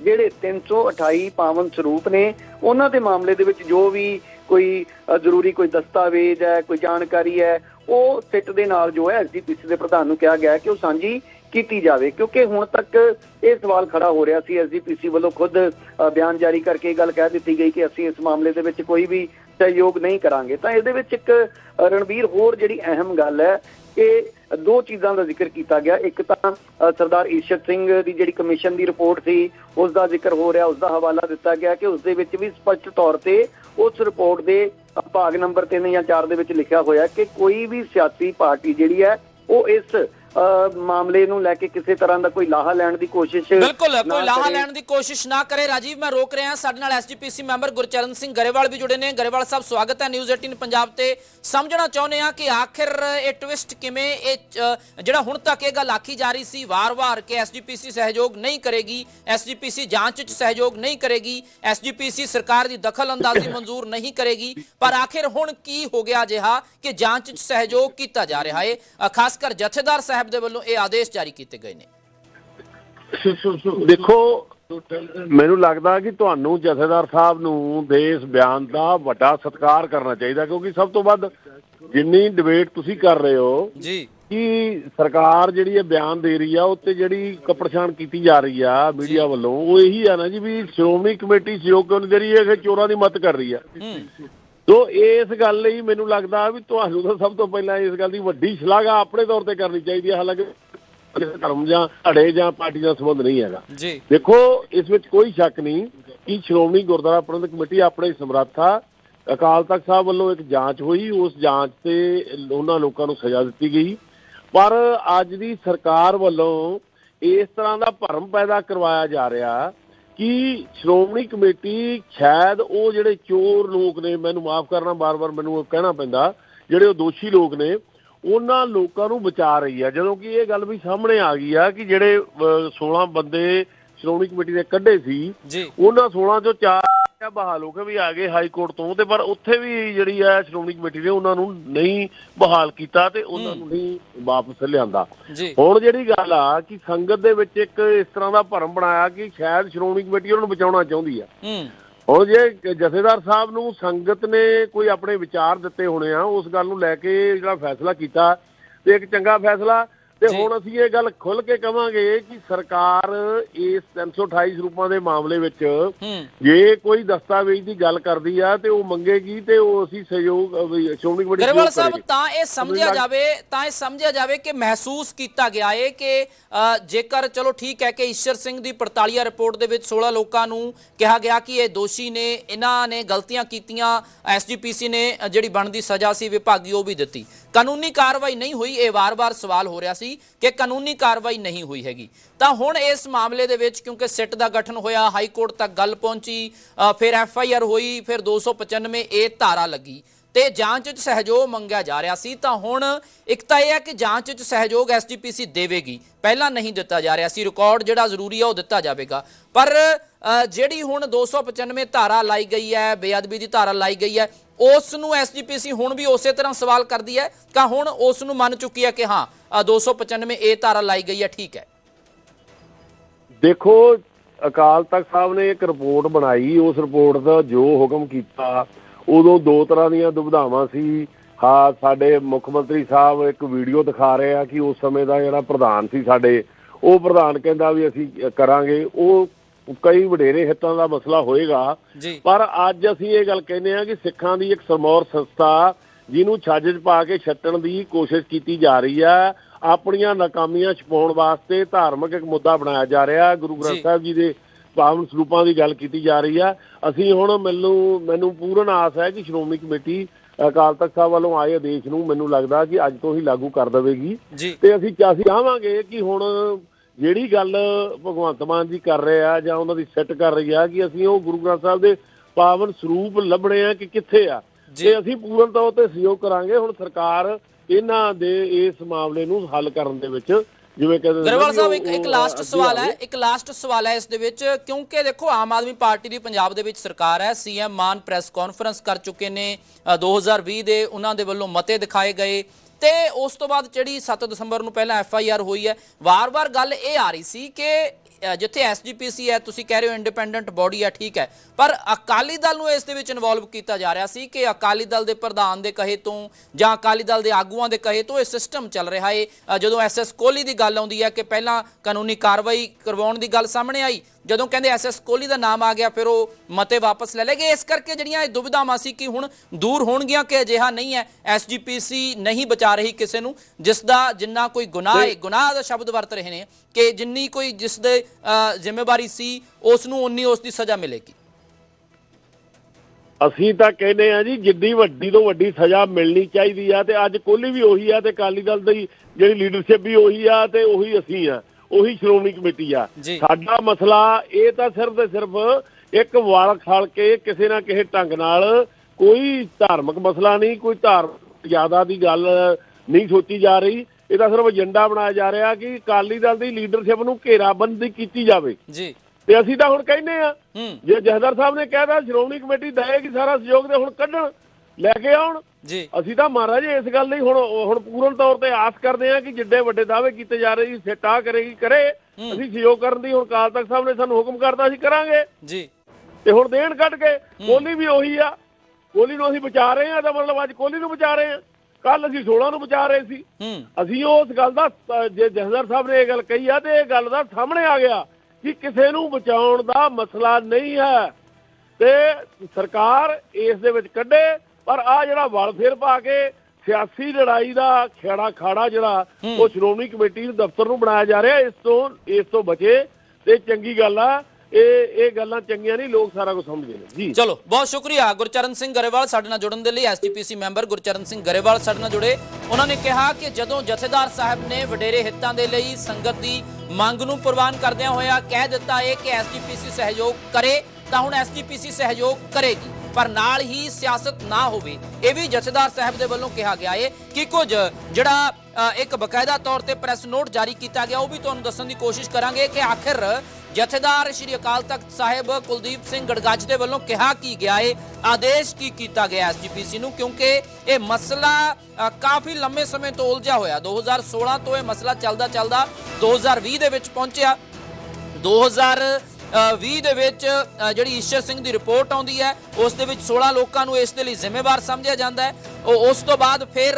ਜਿਹੜੇ 328 ਪਾਵਨ ਸਰੂਪ ਨੇ, ਉਹਨਾਂ ਦੇ ਮਾਮਲੇ ਦੇ ਵਿੱਚ ਜੋ ਵੀ ਕੋਈ ਜ਼ਰੂਰੀ ਕੋਈ ਦਸਤਾਵੇਜ਼ ਹੈ, ਕੋਈ ਜਾਣਕਾਰੀ ਹੈ ਉਹ ਸਿੱਟ ਦੇ ਨਾਲ ਜੋ ਹੈ ਐਸਜੀਪੀਸੀ ਦੇ ਪ੍ਰਧਾਨ ਨੂੰ ਕਿਹਾ ਗਿਆ ਕਿ ਉਹ ਸਾਂਝੀ ਕੀਤੀ ਜਾਵੇ ਕਿਉਂਕਿ ਹੁਣ ਤੱਕ ਇਹ ਸਵਾਲ ਖੜਾ ਹੋ ਰਿਹਾ ਸੀ। ਐਸਜੀਪੀਸੀ ਵੱਲੋਂ ਖੁਦ ਬਿਆਨ ਜਾਰੀ ਕਰਕੇ ਇਹ ਗੱਲ ਕਹਿ ਦਿੱਤੀ ਗਈ ਕਿ ਅਸੀਂ ਇਸ ਮਾਮਲੇ ਦੇ ਵਿੱਚ ਕੋਈ ਵੀ ਸਹਿਯੋਗ ਨਹੀਂ ਕਰਾਂਗੇ। ਤਾਂ ਇਹਦੇ ਵਿੱਚ ਇੱਕ ਅ, ਰਣਵੀਰ ਹੋਰ ਜਿਹੜੀ ਅਹਿਮ ਗੱਲ ਹੈ ਕਿ ਦੋ ਚੀਜ਼ਾਂ ਦਾ ਜ਼ਿਕਰ ਕੀਤਾ ਗਿਆ। ਇੱਕ ਤਾਂ ਸਰਦਾਰ ਈਸ਼ਤ ਸਿੰਘ ਦੀ ਜਿਹੜੀ ਕਮਿਸ਼ਨ ਦੀ ਰਿਪੋਰਟ ਸੀ, ਉਸ ਦਾ ਜ਼ਿਕਰ ਹੋ ਰਿਹਾ, ਉਸ ਦਾ ਹਵਾਲਾ ਦਿੱਤਾ ਗਿਆ ਕਿ ਉਸ ਦੇ ਵਿੱਚ ਵੀ ਸਪਸ਼ਟ ਤੌਰ ਤੇ ਉਸ ਰਿਪੋਰਟ ਦੇ ਭਾਗ ਨੰਬਰ 3 ਜਾਂ 4 ਦੇ ਵਿੱਚ ਲਿਖਿਆ ਹੋਇਆ ਕਿ ਕੋਈ ਵੀ ਸਿਆਸੀ ਪਾਰਟੀ ਜਿਹੜੀ ਹੈ, ਉਹ ਇਸ ਮਾਮਲੇ ਨੂੰ ਲੈ ਕੇ ਕਿਸੇ ਤਰ੍ਹਾਂ ਦਾ ਕੋਈ ਲਾਹਾ ਲੈਣ ਦੀ ਕੋਸ਼ਿਸ਼ ਬਿਲਕੁਲ ਕੋਈ ਲਾਹਾ। ਲੈਣ ਦੀ ਕੋਸ਼ਿਸ਼ ਨਾ ਕਰੇ। ਰਾਜੀਵ ਮੈਂ ਰੋਕ ਰਿਹਾ ਸਾਡੇ ਨਾਲ ਐਸਜੀਪੀਸੀ ਮੈਂਬਰ ਗੁਰਚਰਨ ਸਿੰਘ ਗਰੇਵਾਲ ਵੀ ਜੁੜੇ ਨੇ। ਗਰੇਵਾਲ ਸਾਹਿਬ ਸਵਾਗਤ ਹੈ ਨਿਊਜ਼ 18 ਪੰਜਾਬ ਤੇ। ਸਮਝਣਾ ਚਾਹੁੰਦੇ ਆ ਕਿ ਆਖਿਰ ਇਹ ਟਵਿਸਟ ਕਿਵੇਂ ਇਹ ਜਿਹੜਾ ਹੁਣ ਤੱਕ ਇਹ ਗੱਲ ਆਖੀ ਜਾ ਰਹੀ ਸੀ ਵਾਰ-ਵਾਰ ਕਿ ਐਸਜੀਪੀਸੀ ਸਹਿਯੋਗ ਨਹੀਂ ਕਰੇਗੀ ਐਸਜੀਪੀਸੀ ਜਾਂਚ ਵਿੱਚ ਸਹਿਯੋਗ ਨਹੀਂ ਕਰੇਗੀ ਐਸਜੀਪੀਸੀ ਸਰਕਾਰ ਦੀ ਦਖਲ ਅੰਦਾਜ਼ੀ ਮਨਜ਼ੂਰ ਨਹੀਂ ਕਰੇਗੀ। ਪਰ ਆਖਿਰ ਹੁਣ ਕੀ ਹੋ ਗਿਆ ਅਜਿਹਾ ਕਿ ਜਾਂਚ ਵਿੱਚ ਸਹਿਯੋਗ ਕੀਤਾ ਜਾ ਰਿਹਾ ਹੈ ਖਾਸ ਕਰ ਜਥੇਦਾਰ ਸਾਹਿਬ ਦੇ ਵੱਲੋਂ ਇਹ ਆਦੇਸ਼ ਜਾਰੀ ਕੀਤੇ ਗਏ ਨੇ। ਦੇਖੋ ਮੈਨੂੰ ਲੱਗਦਾ ਕਿ ਤੁਹਾਨੂੰ ਜਥੇਦਾਰ ਸਾਹਿਬ ਨੂੰ ਦੇ ਇਸ ਬਿਆਨ ਦਾ ਵੱਡਾ ਸਤਿਕਾਰ ਕਰਨਾ ਚਾਹੀਦਾ ਕਿਉਂਕਿ ਸਭ ਤੋਂ ਵੱਧ ਜਿੰਨੀ ਡਿਬੇਟ ਤੁਸੀਂ ਕਰ ਰਹੇ ਹੋ ਜੀ। ਕਿ ਸਰਕਾਰ ਜਿਹੜੀ ਇਹ ਬਿਆਨ ਦੇ ਰਹੀ ਆ ਉੱਤੇ ਜਿਹੜੀ ਕਪੜਛਾਣ ਕੀਤੀ ਜਾ ਰਹੀ ਆ ਮੀਡੀਆ ਵੱਲੋਂ ਉਹ ਇਹੀ ਆ ਨਾ ਜੀ ਵੀ ਸ਼੍ਰੋਮਣੀ ਕਮੇਟੀ ਸਹਿਯੋਗ ਕਿਉਂ ਨਹੀਂ ਦੇ ਰਹੀ ਹੈ ਕਿ ਚੋਰਾਂ ਦੀ ਮਦਦ ਕਰ ਰਹੀ ਆ। ਤੋ ਇਸ ਗੱਲ ਲਈ ਮੈਨੂੰ ਲੱਗਦਾ ਵੀ ਤੁਹਾਨੂੰ ਤਾਂ ਸਭ ਤੋਂ ਪਹਿਲਾਂ ਇਸ ਗੱਲ ਦੀ ਵੱਡੀ ਸ਼ਲਾਘਾ ਆਪਣੇ ਤੌਰ ਤੇ ਕਰਨੀ ਚਾਹੀਦੀ ਹੈ। ਹਾਲਾਂਕਿ ਕਿਸੇ ਧਰਮ ਜਾਂ ਧੜੇ ਜਾਂ ਪਾਰਟੀ ਦਾ ਸੰਬੰਧ ਨਹੀਂ ਹੈਗਾ। ਜੀ। ਦੇਖੋ ਇਸ ਵਿੱਚ ਕੋਈ ਸ਼ੱਕ ਨਹੀਂ ਕਿ ਸ਼੍ਰੋਮਣੀ ਗੁਰਦੁਆਰਾ ਪ੍ਰਬੰਧਕ ਕਮੇਟੀ ਆਪਣੇ ਸਮਰੱਥਾ ਅਕਾਲ ਤਖਤ ਸਾਹਿਬ ਵੱਲੋਂ ਇੱਕ ਜਾਂਚ ਹੋਈ। ਉਸ ਜਾਂਚ ਤੇ ਉਹਨਾਂ ਲੋਕਾਂ ਨੂੰ ਸਜ਼ਾ ਦਿੱਤੀ ਗਈ। ਪਰ ਅੱਜ ਦੀ ਸਰਕਾਰ ਵੱਲੋਂ ਇਸ ਤਰ੍ਹਾਂ ਦਾ ਭਰਮ ਪੈਦਾ ਕਰਵਾਇਆ ਜਾ ਰਿਹਾ ਕਿ ਸ਼੍ਰੋਮਣੀ ਕਮੇਟੀ ਸ਼ਾਇਦ ਉਹ ਜਿਹੜੇ ਚੋਰ ਲੋਕ ਨੇ ਮੈਨੂੰ ਮਾਫ ਕਰਨਾ ਬਾਰ-ਬਾਰ ਮੈਨੂੰ ਉਹ ਕਹਿਣਾ ਪੈਂਦਾ ਜਿਹੜੇ ਉਹ ਦੋਸ਼ੀ ਲੋਕ ਨੇ ਉਹਨਾਂ ਲੋਕਾਂ ਨੂੰ ਬਚਾ ਰਹੀ ਹੈ ਜਦੋਂ ਕਿ ਇਹ ਗੱਲ ਵੀ ਸਾਹਮਣੇ ਆ ਗਈ ਆ ਕਿ ਜਿਹੜੇ ਅਹ, 16 ਬੰਦੇ ਸ਼੍ਰੋਮਣੀ ਕਮੇਟੀ ਦੇ ਕੱਢੇ ਸੀ ਉਹਨਾਂ 16 ਚੋਂ ਚਾਰ ਬਹਾਲ ਹੋ ਕੇ ਵੀ ਆ ਗਏ ਹਾਈ ਕੋਰਟ ਤੋਂ ਤੇ ਪਰ ਉੱਥੇ ਵੀ ਜਿਹੜੀ ਹੈ ਸ਼੍ਰੋਮਣੀ ਕਮੇਟੀ ਨੇ ਉਹਨਾਂ ਨੂੰ ਨਹੀਂ ਬਹਾਲ ਕੀਤਾ ਤੇ ਉਹਨਾਂ ਨੂੰ ਨਹੀਂ ਵਾਪਸ ਲਿਆਂਦਾ। ਹੁਣ ਜਿਹੜੀ ਗੱਲ ਆ ਕਿ ਸੰਗਤ ਦੇ ਵਿੱਚ ਇੱਕ ਇਸ ਤਰ੍ਹਾਂ ਦਾ ਭਰਮ ਬਣਾਇਆ ਕਿ ਸ਼ਾਇਦ ਸ਼੍ਰੋਮਣੀ ਕਮੇਟੀ ਉਹਨਾਂ ਨੂੰ ਬਚਾਉਣਾ ਚਾਹੁੰਦੀ ਆ। ਹੁਣ ਜੇ ਜਥੇਦਾਰ ਸਾਹਿਬ ਨੂੰ ਸੰਗਤ ਨੇ ਕੋਈ ਆਪਣੇ ਵਿਚਾਰ ਦਿੱਤੇ ਹੋਣੇ ਆ ਉਸ ਗੱਲ ਨੂੰ ਲੈ ਕੇ ਜਿਹੜਾ ਫੈਸਲਾ ਕੀਤਾ ਤੇ ਇੱਕ ਚੰਗਾ ਫੈਸਲਾ ਤੇ। ਹੁਣ ਅਸੀਂ ਇਹ ਗੱਲ ਖੁੱਲ ਕੇ ਕਵਾਂਗੇ ਕਿ ਸਰਕਾਰ ਇਸ 328 ਰੂਪਾਂ ਦੇ ਮਾਮਲੇ ਵਿੱਚ ਜੇ ਕੋਈ ਦਸਤਾਵੇਜ਼ ਦੀ ਗੱਲ ਕਰਦੀ ਆ ਤੇ ਉਹ ਮੰਗੇਗੀ ਤੇ ਉਹ ਅਸੀਂ ਸਹਿਯੋਗ ਸ਼੍ਰੋਮਣੀ ਕਮੇਟੀ ਗਰੇਵਾਲ ਸਾਹਿਬ। ਤਾਂ ਇਹ ਸਮਝਿਆ ਜਾਵੇ ਤਾਂ ਇਹ ਸਮਝਿਆ ਜਾਵੇ ਕਿ ਮਹਿਸੂਸ ਕੀਤਾ ਗਿਆ ਹੈ ਕਿ ਜੇਕਰ ਚਲੋ ਠੀਕ ਹੈ ਕਿ ਈਸ਼ਰ ਸਿੰਘ ਦੀ 48 ਰਿਪੋਰਟ ਦੇ ਵਿੱਚ 16 ਲੋਕਾਂ ਨੂੰ ਕਿਹਾ ਗਿਆ ਕਿ ਇਹ ਦੋਸ਼ੀ ਨੇ ਇਹਨਾਂ ਨੇ ਗਲਤੀਆਂ ਕੀਤੀਆਂ ਐਸਜੀਪੀਸੀ ਨੇ ਜਿਹੜੀ ਬਣਦੀ ਸਜ਼ਾ ਸੀ ਵਿਭਾਗੀ ਉਹ ਵੀ ਦਿੱਤੀ ਕਾਨੂੰਨੀ ਕਾਰਵਾਈ ਨਹੀਂ ਹੋਈ ਇਹ ਵਾਰ-ਵਾਰ ਸਵਾਲ ਹੋ ਰਿਹਾ ਸੀ ਕਿ ਕਾਨੂੰਨੀ ਕਾਰਵਾਈ ਨਹੀਂ ਹੋਈ ਹੈਗੀ। ਤਾਂ ਹੁਣ ਇਸ ਮਾਮਲੇ ਦੇ ਵਿੱਚ ਕਿਉਂਕਿ ਸਿੱਟ ਦਾ ਗਠਨ ਹੋਇਆ ਹਾਈ ਕੋਰਟ ਤੱਕ ਗੱਲ ਪਹੁੰਚੀ ਅ, ਫਿਰ ਐਫ ਆਈ ਆਰ ਹੋਈ ਫਿਰ 295 ਏ ਧਾਰਾ ਲੱਗੀ। ਤੇ ਜਾਂਚ ਵਿੱਚ ਸਹਿਯੋਗ ਮੰਗਿਆ ਜਾ ਰਿਹਾ ਸੀ। ਤਾਂ ਹੁਣ ਇੱਕ ਤਾਂ ਇਹ ਹੈ ਕਿ ਜਾਂਚ ਵਿੱਚ ਸਹਿਯੋਗ ਐਸਜੀਪੀਸੀ ਦੇਵੇਗੀ। ਪਹਿਲਾਂ ਨਹੀਂ ਦਿੱਤਾ ਜਾ ਰਿਹਾ ਸੀ। ਰਿਕਾਰਡ ਜਿਹੜਾ ਜ਼ਰੂਰੀ ਹੈ ਉਹ ਦਿੱਤਾ ਜਾਵੇਗਾ। ਪਰ ਜਿਹੜੀ ਹੁਣ 295 ਧਾਰਾ ਲਾਈ ਗਈ ਹੈ ਬੇਅਦਬੀ ਦੀ ਧਾਰਾ ਲਾਈ ਗਈ ਹੈ ਉਸ ਨੂੰ ਐਸਜੀਪੀਸੀ ਹੁਣ ਵੀ ਉਸੇ ਤਰ੍ਹਾਂ ਸਵਾਲ ਕਰਦੀ ਹੈ ਕਿ ਹੁਣ ਉਸ ਨੂੰ ਮੰਨ ਚੁੱਕੀ ਹੈ ਕਿ ਹਾਂ 295 ਏ ਧਾਰਾ ਲਾਈ ਗਈ ਹੈ, ਠੀਕ ਹੈ। ਦੇਖੋ, ਅਕਾਲ ਤਖਤ ਸਾਹਿਬ ਨੇ ਇੱਕ ਰਿਪੋਰਟ ਬਣਾਈ, ਉਸ ਰਿਪੋਰਟ ਦਾ ਜੋ ਹੁਕਮ ਕੀਤਾ, ਉਦੋਂ ਦੋ ਤਰ੍ਹਾਂ ਦੀਆਂ ਦੁਵਿਧਾਵਾਂ ਸੀ। ਹਾਂ, ਸਾਡੇ ਮੁੱਖ ਮੰਤਰੀ ਸਾਹਿਬ ਇੱਕ ਵੀਡੀਓ ਦਿਖਾ ਰਹੇ ਆ ਕਿ ਉਸ ਸਮੇਂ ਦਾ ਜਿਹੜਾ ਪ੍ਰਧਾਨ ਸੀ ਸਾਡੇ, ਉਹ ਪ੍ਰਧਾਨ ਕਹਿੰਦਾ ਵੀ ਅਸੀਂ ਕਰਾਂਗੇ, ਉਹ ਕਈ ਵਡੇਰੇ ਹਿੱਤਾਂ ਦਾ ਮਸਲਾ ਹੋਏਗਾ। ਪਰ ਅੱਜ ਅਸੀਂ ਇਹ ਗੱਲ ਕਹਿੰਦੇ ਆ ਕਿ ਸਿੱਖਾਂ ਦੀ ਇੱਕ ਸਮੌਰ ਸੰਸਥਾ ਜਿਹਨੂੰ ਛੱਜ 'ਚ ਪਾ ਕੇ ਛੱਟਣ ਦੀ ਕੋਸ਼ਿਸ਼ ਕੀਤੀ ਜਾ ਰਹੀ ਆ ਆਪਣੀਆਂ ਨਾਕਾਮੀਆਂ ਛਪਾਉਣ ਵਾਸਤੇ ਧਾਰਮਿਕ ਇੱਕ ਮੁੱਦਾ ਬਣਾਇਆ ਜਾ ਰਿਹਾ। ਗੁਰੂ। ਗ੍ਰੰਥ ਸਾਹਿਬ ਜੀ ਦੇ ਪਾਵਨ ਸਰੂਪਾਂ ਦੀ ਗੱਲ ਕੀਤੀ ਜਾ ਰਹੀ ਆ। ਅਸੀਂ ਹੁਣ ਮੈਨੂੰ ਮੈਨੂੰ ਪੂਰਨ ਆਸ ਹੈ ਕਿ ਸ਼੍ਰੋਮਣੀ ਕਮੇਟੀ ਅਕਾਲ ਤਖਤ ਸਾਹਿਬ ਵੱਲੋਂ ਆਏ ਆਦੇਸ਼ ਨੂੰ ਮੈਨੂੰ ਲੱਗਦਾ ਕਿ ਅੱਜ ਤੋਂ ਹੀ ਲਾਗੂ ਕਰ ਦੇਵੇਗੀ। ਤੇ ਅਸੀਂ ਅਸੀਂ ਚਾਹਾਂਗੇ ਕਿ ਹੁਣ ਜਿਹੜੀ ਗੱਲ ਭਗਵੰਤ ਮਾਨ ਜੀ ਕਰ ਰਹੇ ਆ ਜਾਂ ਉਹਨਾਂ ਦੀ ਸੈੱਟ ਕਰ ਰਹੀ ਆ ਕਿ ਅਸੀਂ ਉਹ ਗੁਰੂ ਗ੍ਰੰਥ ਸਾਹਿਬ ਦੇ ਪਾਵਨ ਸਰੂਪ ਲੱਭਣੇ ਆ ਕਿ ਕਿੱਥੇ ਆ। ਤੇ ਅਸੀਂ ਪੂਰਨ ਤੌਰ ਤੇ ਸਹਿਯੋਗ ਕਰਾਂਗੇ ਹੁਣ ਸਰਕਾਰ ਇਹਨਾਂ ਦੇ ਇਸ ਮਾਮਲੇ ਨੂੰ ਹੱਲ ਕਰਨ ਦੇ ਵਿੱਚ ਜਿਵੇਂ ਕਹਿੰਦੇ ਗਰੇਵਾਲ ਸਾਹਿਬ ਇੱਕ ਇੱਕ ਲਾਸਟ ਸਵਾਲ ਹੈ। ਇੱਕ ਲਾਸਟ ਸਵਾਲ ਹੈ ਇਸ ਦੇ ਵਿੱਚ ਕਿਉਂਕਿ ਦੇਖੋ ਆਮ ਆਦਮੀ ਪਾਰਟੀ ਦੀ ਪੰਜਾਬ ਦੇ ਵਿੱਚ ਸਰਕਾਰ ਹੈ ਸੀਐਮ ਮਾਨ ਪ੍ਰੈਸ ਕਾਨਫਰੰਸ ਕਰ ਚੁੱਕੇ ਨੇ ਅ, 2020 ਦੇ ਉਹਨਾਂ ਦੇ ਵੱਲੋਂ ਮਤੇ ਦਿਖਾਏ ਗਏ ਤੇ ਉਸ ਤੋਂ ਬਾਅਦ ਜਿਹੜੀ 7 ਦਸੰਬਰ ਨੂੰ ਪਹਿਲਾਂ ਐਫ ਆਈ ਆਰ ਹੋਈ ਹੈ ਵਾਰ-ਵਾਰ ਗੱਲ ਇਹ ਆ ਰਹੀ ਸੀ ਕਿ ਅ, ਜਿੱਥੇ ਐਸਜੀਪੀਸੀ ਹੈ ਤੁਸੀਂ ਕਹਿ ਰਹੇ ਹੋ ਇੰਡੀਪੈਂਡੈਂਟ ਬਾਡੀ ਹੈ ਠੀਕ ਹੈ। ਪਰ ਅਕਾਲੀ ਦਲ ਨੂੰ ਇਸ ਦੇ ਵਿੱਚ ਇਨਵੋਲਵ ਕੀਤਾ ਜਾ ਰਿਹਾ ਸੀ ਕਿ ਅਕਾਲੀ ਦਲ ਦੇ ਪ੍ਰਧਾਨ ਦੇ ਕਹੇ ਤੋਂ ਜਾਂ ਅਕਾਲੀ ਦਲ ਦੇ ਆਗੂਆਂ ਦੇ ਕਹੇ ਤੋਂ ਇਹ ਸਿਸਟਮ ਚੱਲ ਰਿਹਾ ਏ ਅ, ਜਦੋਂ ਐਸਐਸ ਕੋਹਲੀ ਦੀ ਗੱਲ ਆਉਂਦੀ ਹੈ ਕਿ ਪਹਿਲਾਂ ਕਾਨੂੰਨੀ ਕਾਰਵਾਈ ਕਰਵਾਉਣ ਦੀ ਗੱਲ ਸਾਹਮਣੇ ਆਈ ਜਦੋਂ ਕਹਿੰਦੇ ਐਸਐਸ ਕੋਹਲੀ ਦਾ ਨਾਮ ਆ ਗਿਆ ਫਿਰ ਉਹ ਮਤੇ ਵਾਪਸ ਲੈ ਲਏਗੇ ਇਸ ਕਰਕੇ ਜਿਹੜੀਆਂ ਇਹ ਦੁਬਿਧਾਵਾਂ ਸੀ ਕਿ ਹੁਣ ਦੂਰ ਹੋਣਗੀਆਂ ਕਿ ਅਜਿਹਾ ਨਹੀਂ ਹੈ ਐਸਜੀਪੀਸੀ ਨਹੀਂ ਬਚਾ ਰਹੀ ਕਿਸੇ ਨੂੰ ਜਿਸ ਦਾ ਜਿੰਨਾ ਕੋਈ ਗੁਨਾਹ ਹੈ ਗੁਨਾਹ ਦਾ ਸ਼ਬਦ ਵਰਤ ਰਹੇ ਨੇ ਕਿ ਜਿੰਨੀ ਕੋਈ ਜਿਸ ਦੇ ਜ਼ਿੰਮੇਵਾਰੀ ਸੀ ਉਸ ਨੂੰ ਉਨੀ ਉਸ ਦੀ ਸਜ਼ਾ ਮਿਲੇਗੀ। ਅਸੀਂ ਤਾਂ ਕਹਿੰਦੇ ਆ ਜੀ ਜਿੱਡੀ ਵੱਡੀ ਤੋਂ ਵੱਡੀ ਸਜ਼ਾ ਮਿਲਣੀ ਚਾਹੀਦੀ ਆ ਤੇ ਅੱਜ ਕੋਹਲੀ ਵੀ ਉਹੀ ਆ ਤੇ ਅਕਾਲੀ ਦਲ ਦੀ ਜਿਹੜੀ ਲੀਡਰਸ਼ਿਪ ਵੀ ਉਹੀ ਆ ਤੇ ਉਹੀ ਅਸੀਂ ਆ। ਉਹੀ ਸ਼੍ਰੋਮਣੀ ਕਮੇਟੀ ਆ। ਸਾਡਾ ਮਸਲਾ ਇਹ ਤਾਂ ਸਿਰਫ ਤੇ ਸਿਰਫ ਇੱਕ ਵਾਲ ਖਾਲ ਕੇ ਕਿਸੇ ਨਾ ਕਿਸੇ ਢੰਗ ਨਾਲ ਕੋਈ ਧਾਰਮਿਕ ਮਸਲਾ ਨਹੀਂ ਕੋਈ ਧਾਰਮਿਕ ਜ਼ਿਆਦਾ ਦੀ ਗੱਲ ਨਹੀਂ ਸੋਚੀ ਜਾ ਰਹੀ। ਇਹ ਤਾਂ ਸਿਰਫ ਏਜੰਡਾ ਬਣਾਇਆ ਜਾ ਰਿਹਾ ਕਿ ਅਕਾਲੀ ਦਲ ਦੀ ਲੀਡਰਸ਼ਿਪ ਨੂੰ ਘੇਰਾਬੰਦੀ ਕੀਤੀ ਜਾਵੇ। ਜੀ। ਤੇ ਅਸੀਂ ਤਾਂ ਹੁਣ ਕਹਿੰਦੇ ਆ। ਜੇ ਜਹਦਰ ਸਾਹਿਬ ਨੇ ਕਹਿਤਾ ਸ਼੍ਰੋਮਣੀ ਕਮੇਟੀ ਦੇਗੀ ਸਾਰਾ ਸਹਿਯੋਗ ਤੇ ਹੁਣ ਕੱਢਣ। ਲੈ ਕੇ ਆਉਣ। ਜੀ। ਅਸੀਂ ਤਾਂ ਮਹਾਰਾਜ ਇਸ ਗੱਲ ਲਈ ਹੁਣ ਹੁਣ ਪੂਰਨ ਤੌਰ ਤੇ ਆਸ ਕਰਦੇ ਹਾਂ ਕਿ ਜਿੱਡੇ ਵੱਡੇ ਦਾਅਵੇ ਕੀਤੇ ਜਾ ਰਹੇ ਜੀ ਸਿੱਟਾ ਕਰੇਗੀ ਕਰੇ ਅਸੀਂ ਸਹਿਯੋਗ ਕਰਨ ਦੀ ਹੁਣ ਕਾਲ ਤਖਤ ਸਾਹਿਬ ਨੇ ਸਾਨੂੰ ਹੁਕਮ ਕਰਤਾ ਅਸੀਂ ਕਰਾਂਗੇ। ਜੀ। ਤੇ ਹੁਣ ਦੇਣ ਕੱਢ ਕੇ ਕੋਹਲੀ ਵੀ ਉਹੀ ਆ। ਕੋਹਲੀ ਨੂੰ ਅਸੀਂ ਬਚਾ ਰਹੇ ਹਾਂ ਤਾਂ ਮਤਲਬ ਅੱਜ ਕੋਹਲੀ ਨੂੰ ਬਚਾ ਰਹੇ ਹਾਂ। ਕੱਲ ਅਸੀਂ 16 ਨੂੰ ਬਚਾ ਰਹੇ ਸੀ। ਅਸੀਂ ਉਸ ਗੱਲ ਦਾ ਜੇ ਜਹਦਰ ਸਾਹਿਬ ਨੇ ਇਹ ਗੱਲ ਕਹੀ ਆ ਤੇ ਇਹ ਗੱਲ ਦਾ ਸਾਹਮਣੇ ਆ ਗਿਆ ਕਿ ਕਿਸੇ ਨੂੰ ਬਚਾਉਣ ਦਾ ਮਸਲਾ ਨਹੀਂ ਹੈ। ਤੇ ਸਰਕਾਰ ਇਸ ਦੇ ਵਿੱਚ ਕੱਢੇ। ਪਰ ਆ ਜਿਹੜਾ ਵਲ ਫੇਰ ਪਾ ਕੇ ਸਿਆਸੀ ਲੜਾਈ ਦਾ ਖੇੜਾ ਖਾੜਾ ਜਿਹੜਾ ਉਹ ਸ਼੍ਰੋਮਣੀ ਕਮੇਟੀ ਦੇ ਦਫ਼ਤਰ ਨੂੰ ਬਣਾਇਆ ਜਾ ਰਿਹਾ ਇਸ ਤੋਂ ਇਸ ਤੋਂ ਬਚੇ। ਤੇ ਚੰਗੀ ਗੱਲ ਆ ਇਹ ਇਹ ਗੱਲਾਂ ਚੰਗੀਆਂ ਨਹੀਂ ਲੋਕ ਸਾਰਾ ਕੁਝ ਸਮਝਦੇ ਨੇ। ਜੀ। ਚਲੋ ਬਹੁਤ ਸ਼ੁਕਰੀਆ। ਗੁਰਚਰਨ ਸਿੰਘ ਗਰੇਵਾਲ ਸਾਡੇ ਨਾਲ ਜੁੜਨ ਦੇ ਲਈ ਐਸਜੀਪੀਸੀ ਮੈਂਬਰ ਗੁਰਚਰਨ ਸਿੰਘ ਗਰੇਵਾਲ ਸਾਡੇ ਨਾਲ ਜੁੜੇ। ਉਹਨਾਂ ਨੇ ਕਿਹਾ ਕਿ ਜਦੋਂ ਜਥੇਦਾਰ ਸਾਹਿਬ ਨੇ ਵਡੇਰੇ ਹਿੱਤਾਂ ਦੇ ਲਈ ਸੰਗਤ ਦੀ ਮੰਗ ਨੂੰ ਪ੍ਰਵਾਨ ਕਰਦਿਆਂ ਹੋਇਆ ਕਹਿ ਦਿੱਤਾ ਹੈ ਕਿ ਐਸਜੀਪੀਸੀ ਸਹਿਯੋਗ ਕਰੇ ਤਾਂ ਹੁਣ ਐਸਜੀਪੀਸੀ ਸਹਿਯੋਗ ਕਰੇਗੀ। ਪਰ ਨਾਲ ਹੀ ਸਿਆਸਤ ਨਾ ਹੋਵੇ, ਇਹ ਵੀ ਜਥੇਦਾਰ ਸਾਹਿਬ ਦੇ ਵੱਲੋਂ ਕਿਹਾ ਗਿਆ ਏ ਕਿ ਕੁਝ ਜਿਹੜਾ ਇੱਕ ਬਕਾਇਦਾ ਤੌਰ ਤੇ ਪ੍ਰੈਸ ਨੋਟ ਜਾਰੀ ਕੀਤਾ ਗਿਆ, ਉਹ ਵੀ ਤੁਹਾਨੂੰ ਦੱਸਣ ਦੀ ਕੋਸ਼ਿਸ਼ ਕਰਾਂਗੇ ਕਿ ਆਖਿਰ ਜਥੇਦਾਰ ਸ਼੍ਰੀ ਅਕਾਲ ਤਖਤ ਸਾਹਿਬ ਕੁਲਦੀਪ ਸਿੰਘ ਗੜਗੱਜ ਦੇ ਵੱਲੋਂ ਕਿਹਾ ਕੀ ਗਿਆ ਏ, ਆਦੇਸ਼ ਕੀ ਕੀਤਾ ਗਿਆ ਐਸਜੀਪੀਸੀ ਨੂੰ, ਕਿਉਂਕਿ ਇਹ ਮਸਲਾ ਕਾਫੀ ਲੰਮੇ ਸਮੇਂ ਤੋਂ ਉਲਝਿਆ ਹੋਇਆ। 2016 ਤੋਂ ਇਹ ਮਸਲਾ ਚੱਲਦਾ ਚੱਲਦਾ 2020 ਦੇ ਵਿੱਚ ਪਹੁੰਚਿਆ। 2020 ਦੇ ਵਿੱਚ ਜਿਹੜੀ ਈਸ਼ਰ ਸਿੰਘ ਦੀ ਰਿਪੋਰਟ ਆਉਂਦੀ ਹੈ, ਉਸ ਦੇ ਵਿੱਚ 16 ਲੋਕਾਂ ਨੂੰ ਇਸ ਦੇ ਲਈ ਜ਼ਿੰਮੇਵਾਰ ਸਮਝਿਆ ਜਾਂਦਾ ਹੈ। ਉਹ ਉਸ ਤੋਂ ਬਾਅਦ ਫਿਰ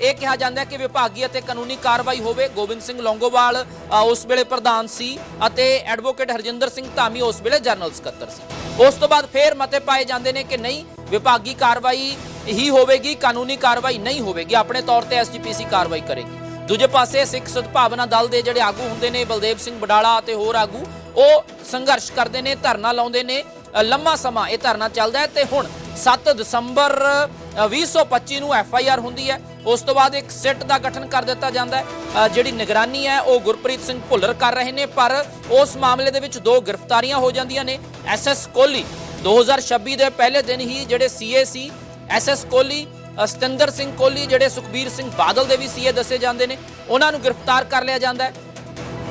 ਇਹ ਕਿਹਾ ਜਾਂਦਾ ਹੈ ਕਿ ਵਿਭਾਗੀ ਅਤੇ ਕਾਨੂੰਨੀ ਕਾਰਵਾਈ ਹੋਵੇ। ਗੋਬਿੰਦ ਸਿੰਘ ਲੌਂਗੋਵਾਲ ਉਸ ਵੇਲੇ ਪ੍ਰਧਾਨ ਸੀ ਅਤੇ ਐਡਵੋਕੇਟ ਹਰਜਿੰਦਰ ਸਿੰਘ ਧਾਮੀ ਉਸ ਵੇਲੇ ਜਨਰਲ ਸਕੱਤਰ ਸੀ। ਉਸ ਤੋਂ ਬਾਅਦ ਫਿਰ ਮਤੇ ਪਾਏ ਜਾਂਦੇ ਨੇ ਕਿ ਨਹੀਂ, ਵਿਭਾਗੀ ਕਾਰਵਾਈ ਹੀ ਹੋਵੇਗੀ, ਕਾਨੂੰਨੀ ਕਾਰਵਾਈ ਨਹੀਂ ਹੋਵੇਗੀ, ਆਪਣੇ ਤੌਰ ਤੇ ਐਸਜੀਪੀਸੀ ਕਾਰਵਾਈ ਕਰੇਗੀ। ਦੂਜੇ ਪਾਸੇ ਸਿੱਖ ਸਦਭਾਵਨਾ ਦਲ ਦੇ ਜਿਹੜੇ ਆਗੂ ਹੁੰਦੇ ਨੇ, ਬਲਦੇਵ ਸਿੰਘ ਬਡਾਲਾ ਅਤੇ ਹੋਰ ਆਗੂ ਉਹ ਸੰਘਰਸ਼ ਕਰਦੇ ਨੇ ਧਰਨਾ ਲਾਉਂਦੇ ਨੇ ਲੰਮਾ ਸਮਾਂ ਇਹ ਧਰਨਾ ਚੱਲਦਾ ਹੈ ਤੇ ਹੁਣ 7 ਦਸੰਬਰ ਅ, 2025 ਨੂੰ ਐਫ ਆਈ ਆਰ ਹੁੰਦੀ ਹੈ। ਉਸ ਤੋਂ ਬਾਅਦ ਇੱਕ ਸਿੱਟ ਦਾ ਗਠਨ ਕਰ ਦਿੱਤਾ ਜਾਂਦਾ ਹੈ। ਜਿਹੜੀ ਨਿਗਰਾਨੀ ਹੈ ਉਹ ਗੁਰਪ੍ਰੀਤ ਸਿੰਘ ਭੁੱਲਰ ਕਰ ਰਹੇ ਨੇ ਪਰ ਉਸ ਮਾਮਲੇ ਦੇ ਵਿੱਚ ਦੋ ਗ੍ਰਿਫਤਾਰੀਆਂ ਹੋ ਜਾਂਦੀਆਂ ਨੇ। ਐਸ ਐਸ ਕੋਹਲੀ 2026 ਦੇ ਪਹਿਲੇ ਦਿਨ ਹੀ ਜਿਹੜੇ CA C S S Kohli Satinder Singh Kohli ਜਿਹੜੇ ਸੁਖਬੀਰ ਸਿੰਘ ਬਾਦਲ ਦੇ ਵੀ ਸੀਏ ਦੱਸੇ ਜਾਂਦੇ ਨੇ ਉਹਨਾਂ ਨੂੰ ਗ੍ਰਿਫਤਾਰ ਕਰ ਲਿਆ ਜਾਂਦਾ ਹੈ।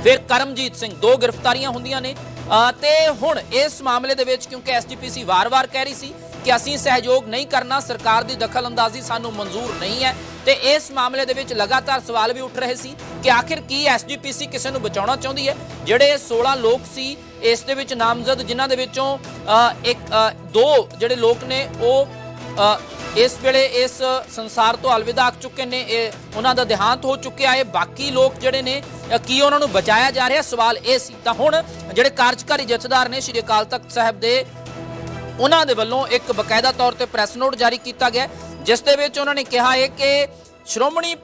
ਫਿਰ ਕਰਮਜੀਤ ਸਿੰਘ ਦੋ ਗ੍ਰਿਫਤਾਰੀਆਂ ਹੁੰਦੀਆਂ ਨੇ। ਅ, ਤੇ ਹੁਣ ਇਸ ਮਾਮਲੇ ਦੇ ਵਿੱਚ ਕਿਉਂਕਿ ਐਸਜੀਪੀਸੀ ਵਾਰ-ਵਾਰ ਕਹਿ ਰਹੀ ਸੀ ਕਿ ਅਸੀਂ ਸਹਿਯੋਗ ਨਹੀਂ ਕਰਨਾ ਸਰਕਾਰ ਦੀ ਦਖਲਅੰਦਾਜ਼ੀ ਸਾਨੂੰ ਮਨਜ਼ੂਰ ਨਹੀਂ ਹੈ। ਤੇ ਇਸ ਮਾਮਲੇ ਦੇ ਵਿੱਚ ਲਗਾਤਾਰ ਸਵਾਲ ਵੀ ਉੱਠ ਰਹੇ ਸੀ ਕਿ ਆਖਿਰ ਕੀ ਐਸਜੀਪੀਸੀ ਕਿਸੇ ਨੂੰ ਬਚਾਉਣਾ ਚਾਹੁੰਦੀ ਹੈ? ਜਿਹੜੇ 16 ਲੋਕ ਸੀ ਇਸ ਦੇ ਵਿੱਚ ਨਾਮਜ਼ਦ ਜਿਨ੍ਹਾਂ ਦੇ ਵਿੱਚੋਂ ਇੱਕ ਦੋ ਜਿਹੜੇ ਲੋਕ ਨੇ ਉਹ ਇਸ ਵੇਲੇ ਇਸ ਸੰਸਾਰ ਤੋਂ ਅਲਵਿਦਾ ਆਖ ਚੁੱਕੇ ਨੇ ਇਹ ਉਹਨਾਂ ਦਾ ਦੇਹਾਂਤ ਹੋ ਚੁੱਕਿਆ ਹੈ। ਬਾਕੀ ਲੋਕ ਜਿਹੜੇ ਨੇ ਕੀ ਉਹਨਾਂ ਨੂੰ ਬਚਾਇਆ ਜਾ ਰਿਹਾ? ਸਵਾਲ ਇਹ ਸੀ। ਤਾਂ ਹੁਣ ਜਿਹੜੇ ਕਾਰਜਕਾਰੀ ਜਥੇਦਾਰ ਨੇ ਸ਼੍ਰੀ ਅਕਾਲ ਤਖਤ ਸਾਹਿਬ ਦੇ ਉਹਨਾਂ ਦੇ ਵੱਲੋਂ ਇੱਕ ਬਕਾਇਦਾ ਤੌਰ ਤੇ ਪ੍ਰੈਸ ਨੋਟ ਜਾਰੀ ਕੀਤਾ ਗਿਆ ਜਿਸ ਦੇ ਵਿੱਚ ਉਹਨਾਂ ਨੇ ਕਿਹਾ ਹੈ ਕਿ ਸ਼੍ਰੋਮਣੀ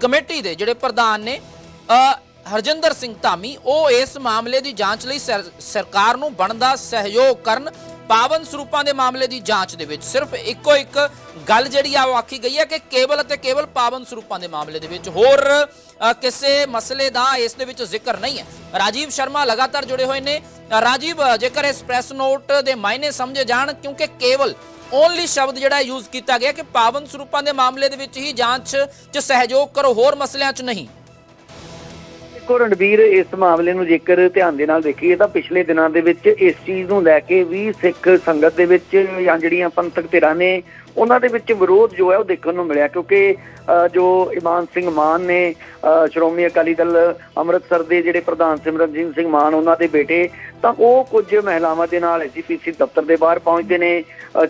ਕਮੇਟੀ ਦੇ ਜਿਹੜੇ ਪ੍ਰਧਾਨ ਨੇ ਅ, ਹਰਜਿੰਦਰ ਸਿੰਘ ਧਾਮੀ ਉਹ ਇਸ ਮਾਮਲੇ ਦੀ ਜਾਂਚ ਲਈ ਸਰਕਾਰ ਨੂੰ ਬਣਦਾ ਸਹਿਯੋਗ ਕਰਨ ਪਾਵਨ ਸਰੂਪਾਂ ਦੇ ਮਾਮਲੇ ਦੀ ਜਾਂਚ ਦੇ ਵਿੱਚ ਸਿਰਫ ਇੱਕੋ ਇੱਕ ਗੱਲ ਜਿਹੜੀ ਆ ਉਹ ਆਖੀ ਗਈ ਹੈ ਕਿ ਕੇਵਲ ਅਤੇ ਕੇਵਲ ਪਾਵਨ ਸਰੂਪਾਂ ਦੇ ਮਾਮਲੇ ਦੇ ਵਿੱਚ ਹੋਰ ਕਿਸੇ ਮਸਲੇ ਦਾ ਇਸ ਦੇ ਵਿੱਚ ਜ਼ਿਕਰ ਨਹੀਂ ਹੈ। ਰਾਜੀਵ ਸ਼ਰਮਾ ਲਗਾਤਾਰ ਜੁੜੇ ਹੋਏ ਨੇ। ਰਾਜੀਵ, ਜੇਕਰ ਇਸ ਪ੍ਰੈਸ ਨੋਟ ਦੇ ਮਾਇਨੇ ਸਮਝੇ ਜਾਣ, ਕਿਉਂਕਿ ਕੇਵਲ ਓਨਲੀ ਸ਼ਬਦ ਜਿਹੜਾ ਯੂਜ਼ ਕੀਤਾ ਗਿਆ ਕਿ ਪਾਵਨ ਸਰੂਪਾਂ ਦੇ ਮਾਮਲੇ ਦੇ ਵਿੱਚ ਹੀ ਜਾਂਚ 'ਚ ਸਹਿਯੋਗ ਕਰੋ, ਹੋਰ ਮਸਲਿਆਂ 'ਚ ਨਹੀਂ। ਦੇਖੋ ਰਣਵੀਰ ਇਸ ਮਾਮਲੇ ਨੂੰ ਜੇਕਰ ਧਿਆਨ ਦੇ ਨਾਲ ਦੇਖੀਏ ਤਾਂ ਪਿਛਲੇ ਦਿਨਾਂ ਦੇ ਵਿੱਚ ਇਸ ਚੀਜ਼ ਨੂੰ ਲੈ ਕੇ ਵੀ ਸਿੱਖ ਸੰਗਤ ਦੇ ਵਿੱਚ ਜਾਂ ਜਿਹੜੀਆਂ ਪੰਥਕ ਧਿਰਾਂ ਨੇ ਉਹਨਾਂ ਦੇ ਵਿੱਚ ਵਿਰੋਧ ਜੋ ਹੈ ਉਹ ਦੇਖਣ ਨੂੰ ਮਿਲਿਆ ਕਿਉਂਕਿ ਜੋ ਇਮਾਨ ਸਿੰਘ ਮਾਨ ਨੇ ਸ਼੍ਰੋਮਣੀ ਅਕਾਲੀ ਦਲ ਅੰਮ੍ਰਿਤਸਰ ਦੇ ਜਿਹੜੇ ਪ੍ਰਧਾਨ ਸਿਮਰਨਜੀਤ ਸਿੰਘ ਮਾਨ ਉਹਨਾਂ ਦੇ ਬੇਟੇ ਤਾਂ ਉਹ ਕੁਝ ਮਹਿਲਾਵਾਂ ਦੇ ਨਾਲ ਐਸਜੀਪੀਸੀ ਦਫ਼ਤਰ ਦੇ ਬਾਹਰ ਪਹੁੰਚਦੇ ਨੇ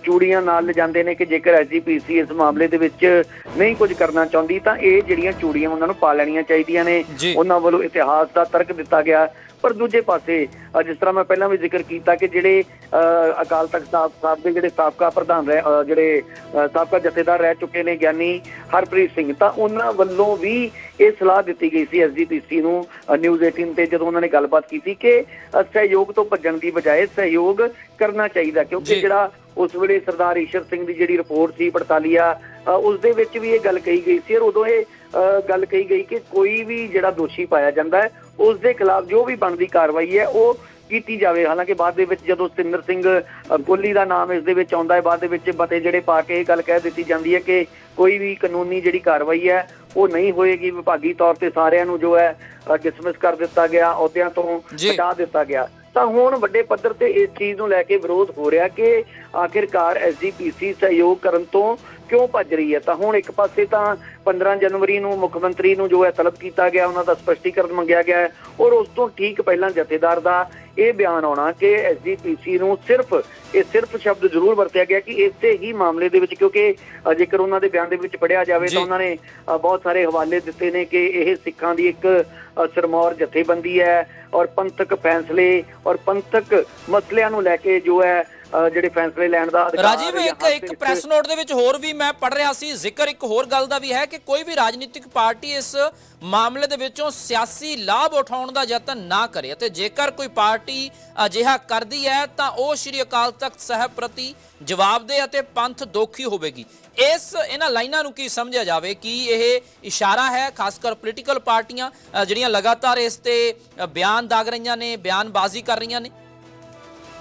ਚੂੜੀਆਂ ਨਾਲ ਲਿਜਾਂਦੇ ਨੇ ਕਿ ਜੇਕਰ ਐਸਜੀਪੀਸੀ ਇਸ ਮਾਮਲੇ ਦੇ ਵਿੱਚ ਨਹੀਂ ਕੁਝ ਕਰਨਾ ਚਾਹੁੰਦੀ ਤਾਂ ਇਹ ਜਿਹੜੀਆਂ ਚੂੜੀਆਂ ਉਹਨਾਂ ਨੂੰ ਪਾ ਲੈਣੀਆਂ ਚਾਹੀਦੀਆਂ ਨੇ। ਉਹਨਾਂ ਵੱਲੋਂ ਇਤਿਹਾਸ ਦਾ ਤਰਕ ਦਿੱਤਾ ਗਿਆ ਪਰ ਦੂਜੇ ਪਾਸੇ ਜਿਸ ਤਰ੍ਹਾਂ ਮੈਂ ਪਹਿਲਾਂ ਵੀ ਜ਼ਿਕਰ ਕੀਤਾ ਕਿ ਜਿਹੜੇ ਅਕਾਲ ਤਖਤ ਸਾਹਿਬ ਦੇ ਜਿਹੜੇ ਸਾਬਕਾ ਪ੍ਰਧਾਨ ਰਹਿ ਜਿਹੜੇ ਸਾਬਕਾ ਜਥੇਦਾਰ ਰਹਿ ਚੁੱਕੇ ਨੇ ਗਿਆਨੀ ਹਰਪ੍ਰੀਤ ਸਿੰਘ ਤਾਂ ਉਹਨਾਂ ਵੱਲੋਂ ਵੀ ਇਹ ਸਲਾਹ ਦਿੱਤੀ ਗਈ ਸੀ ਐਸਜੀਪੀਸੀ ਨੂੰ ਨਿਊਜ਼ 18 ਤੇ ਜਦੋਂ ਉਹਨਾਂ ਨੇ ਗੱਲਬਾਤ ਕੀਤੀ ਕਿ ਸਹਿਯੋਗ ਤੋਂ ਭੱਜਣ ਦੀ ਬਜਾਏ ਸਹਿਯੋਗ ਕਰਨਾ ਚਾਹੀਦਾ ਕਿਉਂਕਿ। ਜਿਹੜਾ ਉਸ ਵੇਲੇ ਸਰਦਾਰ ਈਸ਼ਰ ਸਿੰਘ ਦੀ ਜਿਹੜੀ ਰਿਪੋਰਟ ਸੀ ਪੜਤਾਲੀਆ ਅ, ਉਸ ਦੇ ਵਿੱਚ ਵੀ ਇਹ ਗੱਲ ਕਹੀ ਗਈ ਸੀ ਔਰ ਉਦੋਂ ਇਹ ਗੱਲ ਕਹੀ ਗਈ ਕਿ ਕੋਈ ਵੀ ਜਿਹੜਾ ਦੋਸ਼ੀ ਪਾਇਆ ਜਾਂਦਾ ਹੈ ਉਸ ਦੇ ਖਿਲਾਫ ਜੋ ਵੀ ਬਣਦੀ ਕਾਰਵਾਈ ਹੈ ਉਹ ਕੀਤੀ ਜਾਵੇ। ਹਾਲਾਂਕਿ ਬਾਅਦ ਦੇ ਵਿੱਚ ਜਦੋਂ ਸਤਿੰਦਰ ਸਿੰਘ ਅ, ਕੋਹਲੀ ਦਾ ਨਾਮ ਇਸ ਦੇ ਵਿੱਚ ਆਉਂਦਾ ਹੈ ਬਾਅਦ ਦੇ ਵਿੱਚ ਬਤੇ ਜਿਹੜੇ ਪਾ ਕੇ ਇਹ ਗੱਲ ਕਹਿ ਦਿੱਤੀ ਜਾਂਦੀ ਹੈ ਕਿ ਕੋਈ ਵੀ ਕਾਨੂੰਨੀ ਜਿਹੜੀ ਕਾਰਵਾਈ ਹੈ ਉਹ ਨਹੀਂ ਹੋਏਗੀ। ਵਿਭਾਗੀ ਤੌਰ ਤੇ ਸਾਰਿਆਂ ਨੂੰ ਜੋ ਹੈ ਡਿਸਮਿਸ ਕਰ ਦਿੱਤਾ ਗਿਆ ਅਹੁਦਿਆਂ ਤੋਂ। ਹਟਾ ਦਿੱਤਾ ਗਿਆ। ਤਾਂ ਹੁਣ ਵੱਡੇ ਪੱਧਰ ਤੇ ਇਸ ਚੀਜ਼ ਨੂੰ ਲੈ ਕੇ ਵਿਰੋਧ ਹੋ ਰਿਹਾ ਕਿ ਆਖਿਰਕਾਰ ਐਸਜੀਪੀਸੀ ਸਹਿਯੋਗ ਕਰਨ ਤੋਂ ਕਿਉਂ ਭੱਜ ਰਹੀ ਹੈ ਤਾਂ ਹੁਣ ਇੱਕ ਪਾਸੇ ਤਾਂ 15 ਜਨਵਰੀ ਨੂੰ ਮੁੱਖ ਮੰਤਰੀ ਨੂੰ ਜੋ ਹੈ ਤਲਬ ਕੀਤਾ ਗਿਆ ਉਹਨਾਂ ਦਾ ਸਪਸ਼ਟੀਕਰਨ ਮੰਗਿਆ ਗਿਆ ਹੈ ਔਰ ਉਸ ਤੋਂ ਠੀਕ ਪਹਿਲਾਂ ਜਥੇਦਾਰ ਦਾ ਇਹ ਬਿਆਨ ਆਉਣਾ ਕਿ ਐਸਜੀਪੀਸੀ ਨੂੰ ਸਿਰਫ ਇਹ ਸਿਰਫ ਸ਼ਬਦ ਜ਼ਰੂਰ ਵਰਤਿਆ ਗਿਆ ਕਿ ਇਸੇ ਹੀ ਮਾਮਲੇ ਦੇ ਵਿੱਚ ਕਿਉਂਕਿ ਜੇਕਰ ਉਹਨਾਂ ਦੇ ਬਿਆਨ ਦੇ ਵਿੱਚ ਪੜਿਆ ਜਾਵੇ। ਤਾਂ ਉਹਨਾਂ ਨੇ ਬਹੁਤ ਸਾਰੇ ਹਵਾਲੇ ਦਿੱਤੇ ਨੇ ਕਿ ਇਹ ਸਿੱਖਾਂ ਦੀ ਇੱਕ ਸਿਰਮੌਰ ਜਥੇਬੰਦੀ ਹੈ ਔਰ ਪੰਥਕ ਫੈਸਲੇ ਔਰ ਪੰਥਕ ਮਸਲਿਆਂ ਨੂੰ ਲੈ ਕੇ ਜੋ ਹੈ ਜਿਹੜੇ ਫੈਸਲੇ ਲੈਣ ਦਾ ਅਧਿਕਾਰ ਰਾਜੀਵ ਇੱਕ ਇੱਕ ਪ੍ਰੈਸ ਨੋਟ ਦੇ ਵਿੱਚ ਹੋਰ ਵੀ ਮੈਂ ਪੜ ਰਿਹਾ ਸੀ ਜ਼ਿਕਰ ਇੱਕ ਹੋਰ ਗੱਲ ਦਾ ਵੀ ਹੈ ਕਿ ਕੋਈ ਵੀ ਰਾਜਨੀਤਿਕ ਪਾਰਟੀ ਇਸ ਮਾਮਲੇ ਦੇ ਵਿੱਚੋਂ ਸਿਆਸੀ ਲਾਭ ਉਠਾਉਣ ਦਾ ਯਤਨ ਨਾ ਕਰੇ ਅਤੇ ਜੇਕਰ ਕੋਈ ਪਾਰਟੀ ਅਜਿਹਾ ਕਰਦੀ ਹੈ ਤਾਂ ਉਹ ਸ੍ਰੀ ਅਕਾਲ ਤਖਤ ਸਾਹਿਬ ਪ੍ਰਤੀ ਜਵਾਬਦੇਹ ਅਤੇ ਪੰਥ ਦੋਖੀ ਹੋਵੇਗੀ। ਇਸ ਇਹਨਾਂ ਲਾਈਨਾਂ ਨੂੰ ਕੀ ਸਮਝਿਆ ਜਾਵੇ ਕਿ ਇਹ ਇਸ਼ਾਰਾ ਹੈ ਖਾਸ ਕਰ ਪੋਲੀਟੀਕਲ ਪਾਰਟੀਆਂ ਜਿਹੜੀਆਂ ਲਗਾਤਾਰ ਇਸ ਤੇ ਬਿਆਨ ਦਾਗ ਰਹੀਆਂ ਨੇ ਬਿਆਨਬਾਜ਼ੀ ਕਰ ਰਹੀਆਂ ਨੇ?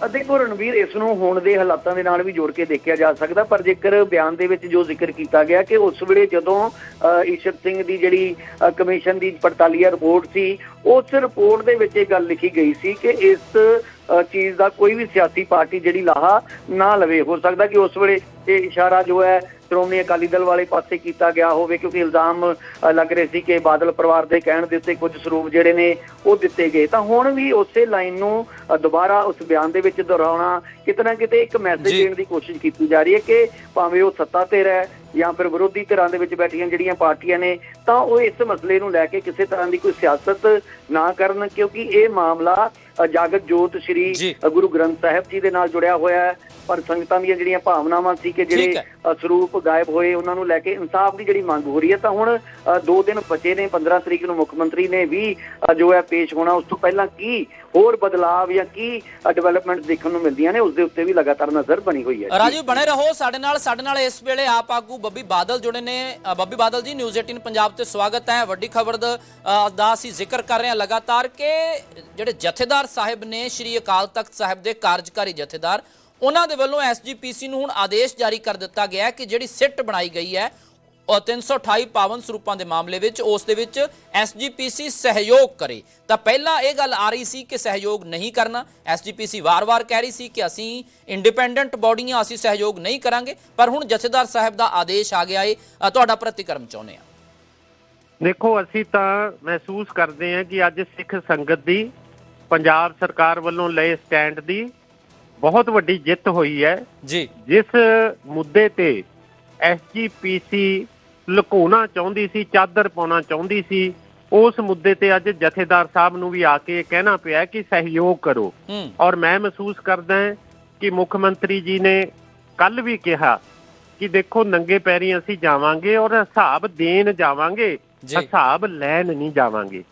ਅ, ਦੇਖੋ ਰਣਵੀਰ ਇਸ ਨੂੰ ਹੁਣ ਦੇ ਹਾਲਾਤਾਂ ਦੇ ਨਾਲ ਵੀ ਜੋੜ ਕੇ ਦੇਖਿਆ ਜਾ ਸਕਦਾ ਪਰ ਜੇਕਰ ਬਿਆਨ ਦੇ ਵਿੱਚ ਜੋ ਜ਼ਿਕਰ ਕੀਤਾ ਗਿਆ ਕਿ ਉਸ ਵੇਲੇ ਜਦੋਂ ਅ, ਈਸ਼ਰ ਸਿੰਘ ਦੀ ਜਿਹੜੀ ਕਮਿਸ਼ਨ ਦੀ ਪੜਤਾਲੀਆ ਰਿਪੋਰਟ ਸੀ ਉਸ ਰਿਪੋਰਟ ਦੇ ਵਿੱਚ ਇਹ ਗੱਲ ਲਿਖੀ ਗਈ ਸੀ ਕਿ ਇਸ ਚੀਜ਼ ਦਾ ਕੋਈ ਵੀ ਸਿਆਸੀ ਪਾਰਟੀ ਜਿਹੜੀ ਲਾਹਾ ਨਾ ਲਵੇ। ਹੋ ਸਕਦਾ ਕਿ ਉਸ ਵੇਲੇ ਇਹ ਇਸ਼ਾਰਾ ਜੋ ਹੈ ਸ਼੍ਰੋਮਣੀ ਅਕਾਲੀ ਦਲ ਵਾਲੇ ਪਾਸੇ ਕੀਤਾ ਗਿਆ ਹੋਵੇ ਕਿਉਂਕਿ ਇਲਜ਼ਾਮ ਲੱਗ ਰਹੇ ਸੀ ਕਿ ਬਾਦਲ ਪਰਿਵਾਰ ਦੇ ਕਹਿਣ ਦੇ ਉੱਤੇ ਕੁਝ ਸਰੂਪ ਜਿਹੜੇ ਨੇ ਉਹ ਦਿੱਤੇ ਗਏ ਤਾਂ ਹੁਣ ਵੀ ਉਸੇ ਲਾਈਨ ਨੂੰ ਦੁਬਾਰਾ ਉਸ ਬਿਆਨ ਦੇ ਵਿੱਚ ਦੁਹਰਾਉਣਾ ਕਿਤੇ ਨਾ ਕਿਤੇ ਇੱਕ ਮੈਸੇਜ। ਦੇਣ ਦੀ ਕੋਸ਼ਿਸ਼ ਕੀਤੀ ਜਾ ਰਹੀ ਹੈ ਕਿ ਭਾਵੇਂ ਉਹ ਸੱਤਾ ਤੇ ਹੈ ਜਾਂ ਫਿਰ ਵਿਰੋਧੀ ਧਿਰਾਂ ਦੇ ਵਿੱਚ ਬੈਠੀਆਂ ਜਿਹੜੀਆਂ ਪਾਰਟੀਆਂ ਨੇ ਤਾਂ ਉਹ ਇਸ ਮਸਲੇ ਨੂੰ ਲੈ ਕੇ ਕਿਸੇ ਤਰ੍ਹਾਂ ਦੀ ਕੋਈ ਸਿਆਸਤ ਨਾ ਕਰਨ ਕਿਉਂਕਿ ਇਹ ਮਾਮਲਾ ਜਾਗਤ ਜੋਤ ਸ਼੍ਰੀ ਗੁਰੂ ਗ੍ਰੰਥ ਸਾਹਿਬ ਜੀ ਦੇ ਨਾਲ ਜੁੜਿਆ ਹੋਇਆ ਹੈ। ਪਰ ਸੰਗਤਾਂ ਦੀਆਂ ਜਿਹੜੀਆਂ ਭਾਵਨਾਵਾਂ ਸੀ ਕਿ ਜਿਹੜੇ ਸਰੂਪ ਗਾਇਬ ਹੋਏ ਉਹਨਾਂ ਨੂੰ ਲੈ ਕੇ ਇਨਸਾਫ ਦੀ ਜਿਹੜੀ ਮੰਗ ਹੋ ਰਹੀ ਹੈ ਤਾਂ ਹੁਣ ਅ, ਦੋ ਦਿਨ ਬਚੇ ਨੇ 15 ਤਰੀਕ ਨੂੰ ਮੁੱਖ ਮੰਤਰੀ ਨੇ ਵੀ ਜੋ ਹੈ ਪੇਸ਼ ਹੋਣਾ ਉਸ ਤੋਂ ਪਹਿਲਾਂ ਕੀ ਹੋਰ ਬਦਲਾਵ ਜਾਂ ਕੀ ਡਿਵੈਲਪਮੈਂਟ ਦੇਖਣ ਨੂੰ ਮਿਲਦੀਆਂ ਨੇ ਉਸ ਦੇ ਉੱਤੇ ਵੀ ਲਗਾਤਾਰ ਨਜ਼ਰ ਬਣੀ ਹੋਈ ਹੈ। ਰਾਜੀਵ, ਬਣੇ ਰਹੋ ਸਾਡੇ ਨਾਲ। ਸਾਡੇ ਨਾਲ ਇਸ ਵੇਲੇ ਆਪ ਆਗੂ ਬੱਬੀ ਬਾਦਲ ਜੁੜੇ ਨੇ। ਬੱਬੀ ਬਾਦਲ ਜੀ ਨਿਊਜ਼ 18 ਪੰਜਾਬ ਤੇ ਸਵਾਗਤ ਹੈ। ਵੱਡੀ ਖਬਰ ਦਾ ਦਾ ਅਸੀਂ ਜ਼ਿਕਰ ਕਰ ਰਹੇ ਹਾਂ ਲਗਾਤਾਰ ਕਿ ਜਿਹੜੇ ਜਥੇਦਾਰ ਸਾਹਿਬ ਨੇ ਸ਼੍ਰੀ ਅਕਾਲ ਤਖਤ ਸਾਹਿਬ ਦੇ ਕਾਰਜਕਾਰੀ ਜਥੇਦਾਰ, ਉਹਨਾਂ ਦੇ ਵੱਲੋਂ ਐਸਜੀਪੀਸੀ ਨੂੰ ਹੁਣ ਆਦੇਸ਼ ਜਾਰੀ ਕਰ ਦਿੱਤਾ ਗਿਆ ਹੈ ਕਿ ਜਿਹੜੀ ਸਿੱਟ ਬਣਾਈ ਗਈ ਹੈ ਉਹ 328 ਪਾਵਨ ਸਰੂਪਾਂ ਦੇ ਮਾਮਲੇ ਵਿੱਚ ਉਸ ਦੇ ਵਿੱਚ ਐਸਜੀਪੀਸੀ ਸਹਿਯੋਗ ਕਰੇ। ਤਾਂ ਪਹਿਲਾਂ ਇਹ ਗੱਲ ਆ ਰਹੀ ਸੀ ਕਿ ਸਹਿਯੋਗ ਨਹੀਂ ਕਰਨਾ। ਐਸਜੀਪੀਸੀ ਵਾਰ-ਵਾਰ ਕਹਿ ਰਹੀ ਸੀ ਕਿ ਅਸੀਂ ਇੰਡੀਪੈਂਡੈਂਟ ਬੋਡੀਆਂ ਅਸੀਂ ਸਹਿਯੋਗ ਨਹੀਂ ਕਰਾਂਗੇ ਪਰ ਹੁਣ ਜਥੇਦਾਰ ਸਾਹਿਬ ਦਾ ਆਦੇਸ਼ ਆ ਗਿਆ ਏ। ਤੁਹਾਡਾ ਪ੍ਰਤੀਕਰਮ ਚਾਹੁੰਦੇ ਆ। ਦੇਖੋ ਅਸੀਂ ਤਾਂ ਮਹਿਸੂਸ ਕਰਦੇ ਹਾਂ ਕਿ ਅੱਜ ਸਿੱਖ ਸੰਗਤ ਦੀ ਪੰਜਾਬ ਸਰਕਾਰ ਵੱਲੋਂ ਲਏ ਸਟੈਂਡ ਦੀ ਬਹੁਤ ਵੱਡੀ ਜਿੱਤ ਹੋਈ ਹੈ। ਜੀ। ਜਿਸ ਮੁੱਦੇ ਤੇ ਐਸਜੀਪੀਸੀ ਲੁਕਾਉਣਾ ਚਾਹੁੰਦੀ ਸੀ ਚਾਦਰ ਪਾਉਣਾ ਚਾਹੁੰਦੀ ਸੀ। ਉਸ ਮੁੱਦੇ ਤੇ ਅੱਜ ਜਥੇਦਾਰ ਸਾਹਿਬ ਨੂੰ ਵੀ ਆ ਕੇ ਕਹਿਣਾ ਪਿਆ ਕਿ ਸਹਿਯੋਗ ਕਰੋ। ਔਰ ਮੈਂ ਮਹਿਸੂਸ ਕਰਦਾ ਕਿ ਮੁੱਖ ਮੰਤਰੀ ਜੀ ਨੇ ਕੱਲ ਵੀ ਕਿਹਾ ਕਿ ਦੇਖੋ ਨੰਗੇ ਪੈਰੀ ਅਸੀਂ ਜਾਵਾਂਗੇ ਔਰ ਹਿਸਾਬ ਦੇਣ ਜਾਵਾਂਗੇ। ਹਿਸਾਬ ਲੈਣ ਨਹੀਂ ਜਾਵਾਂਗੇ।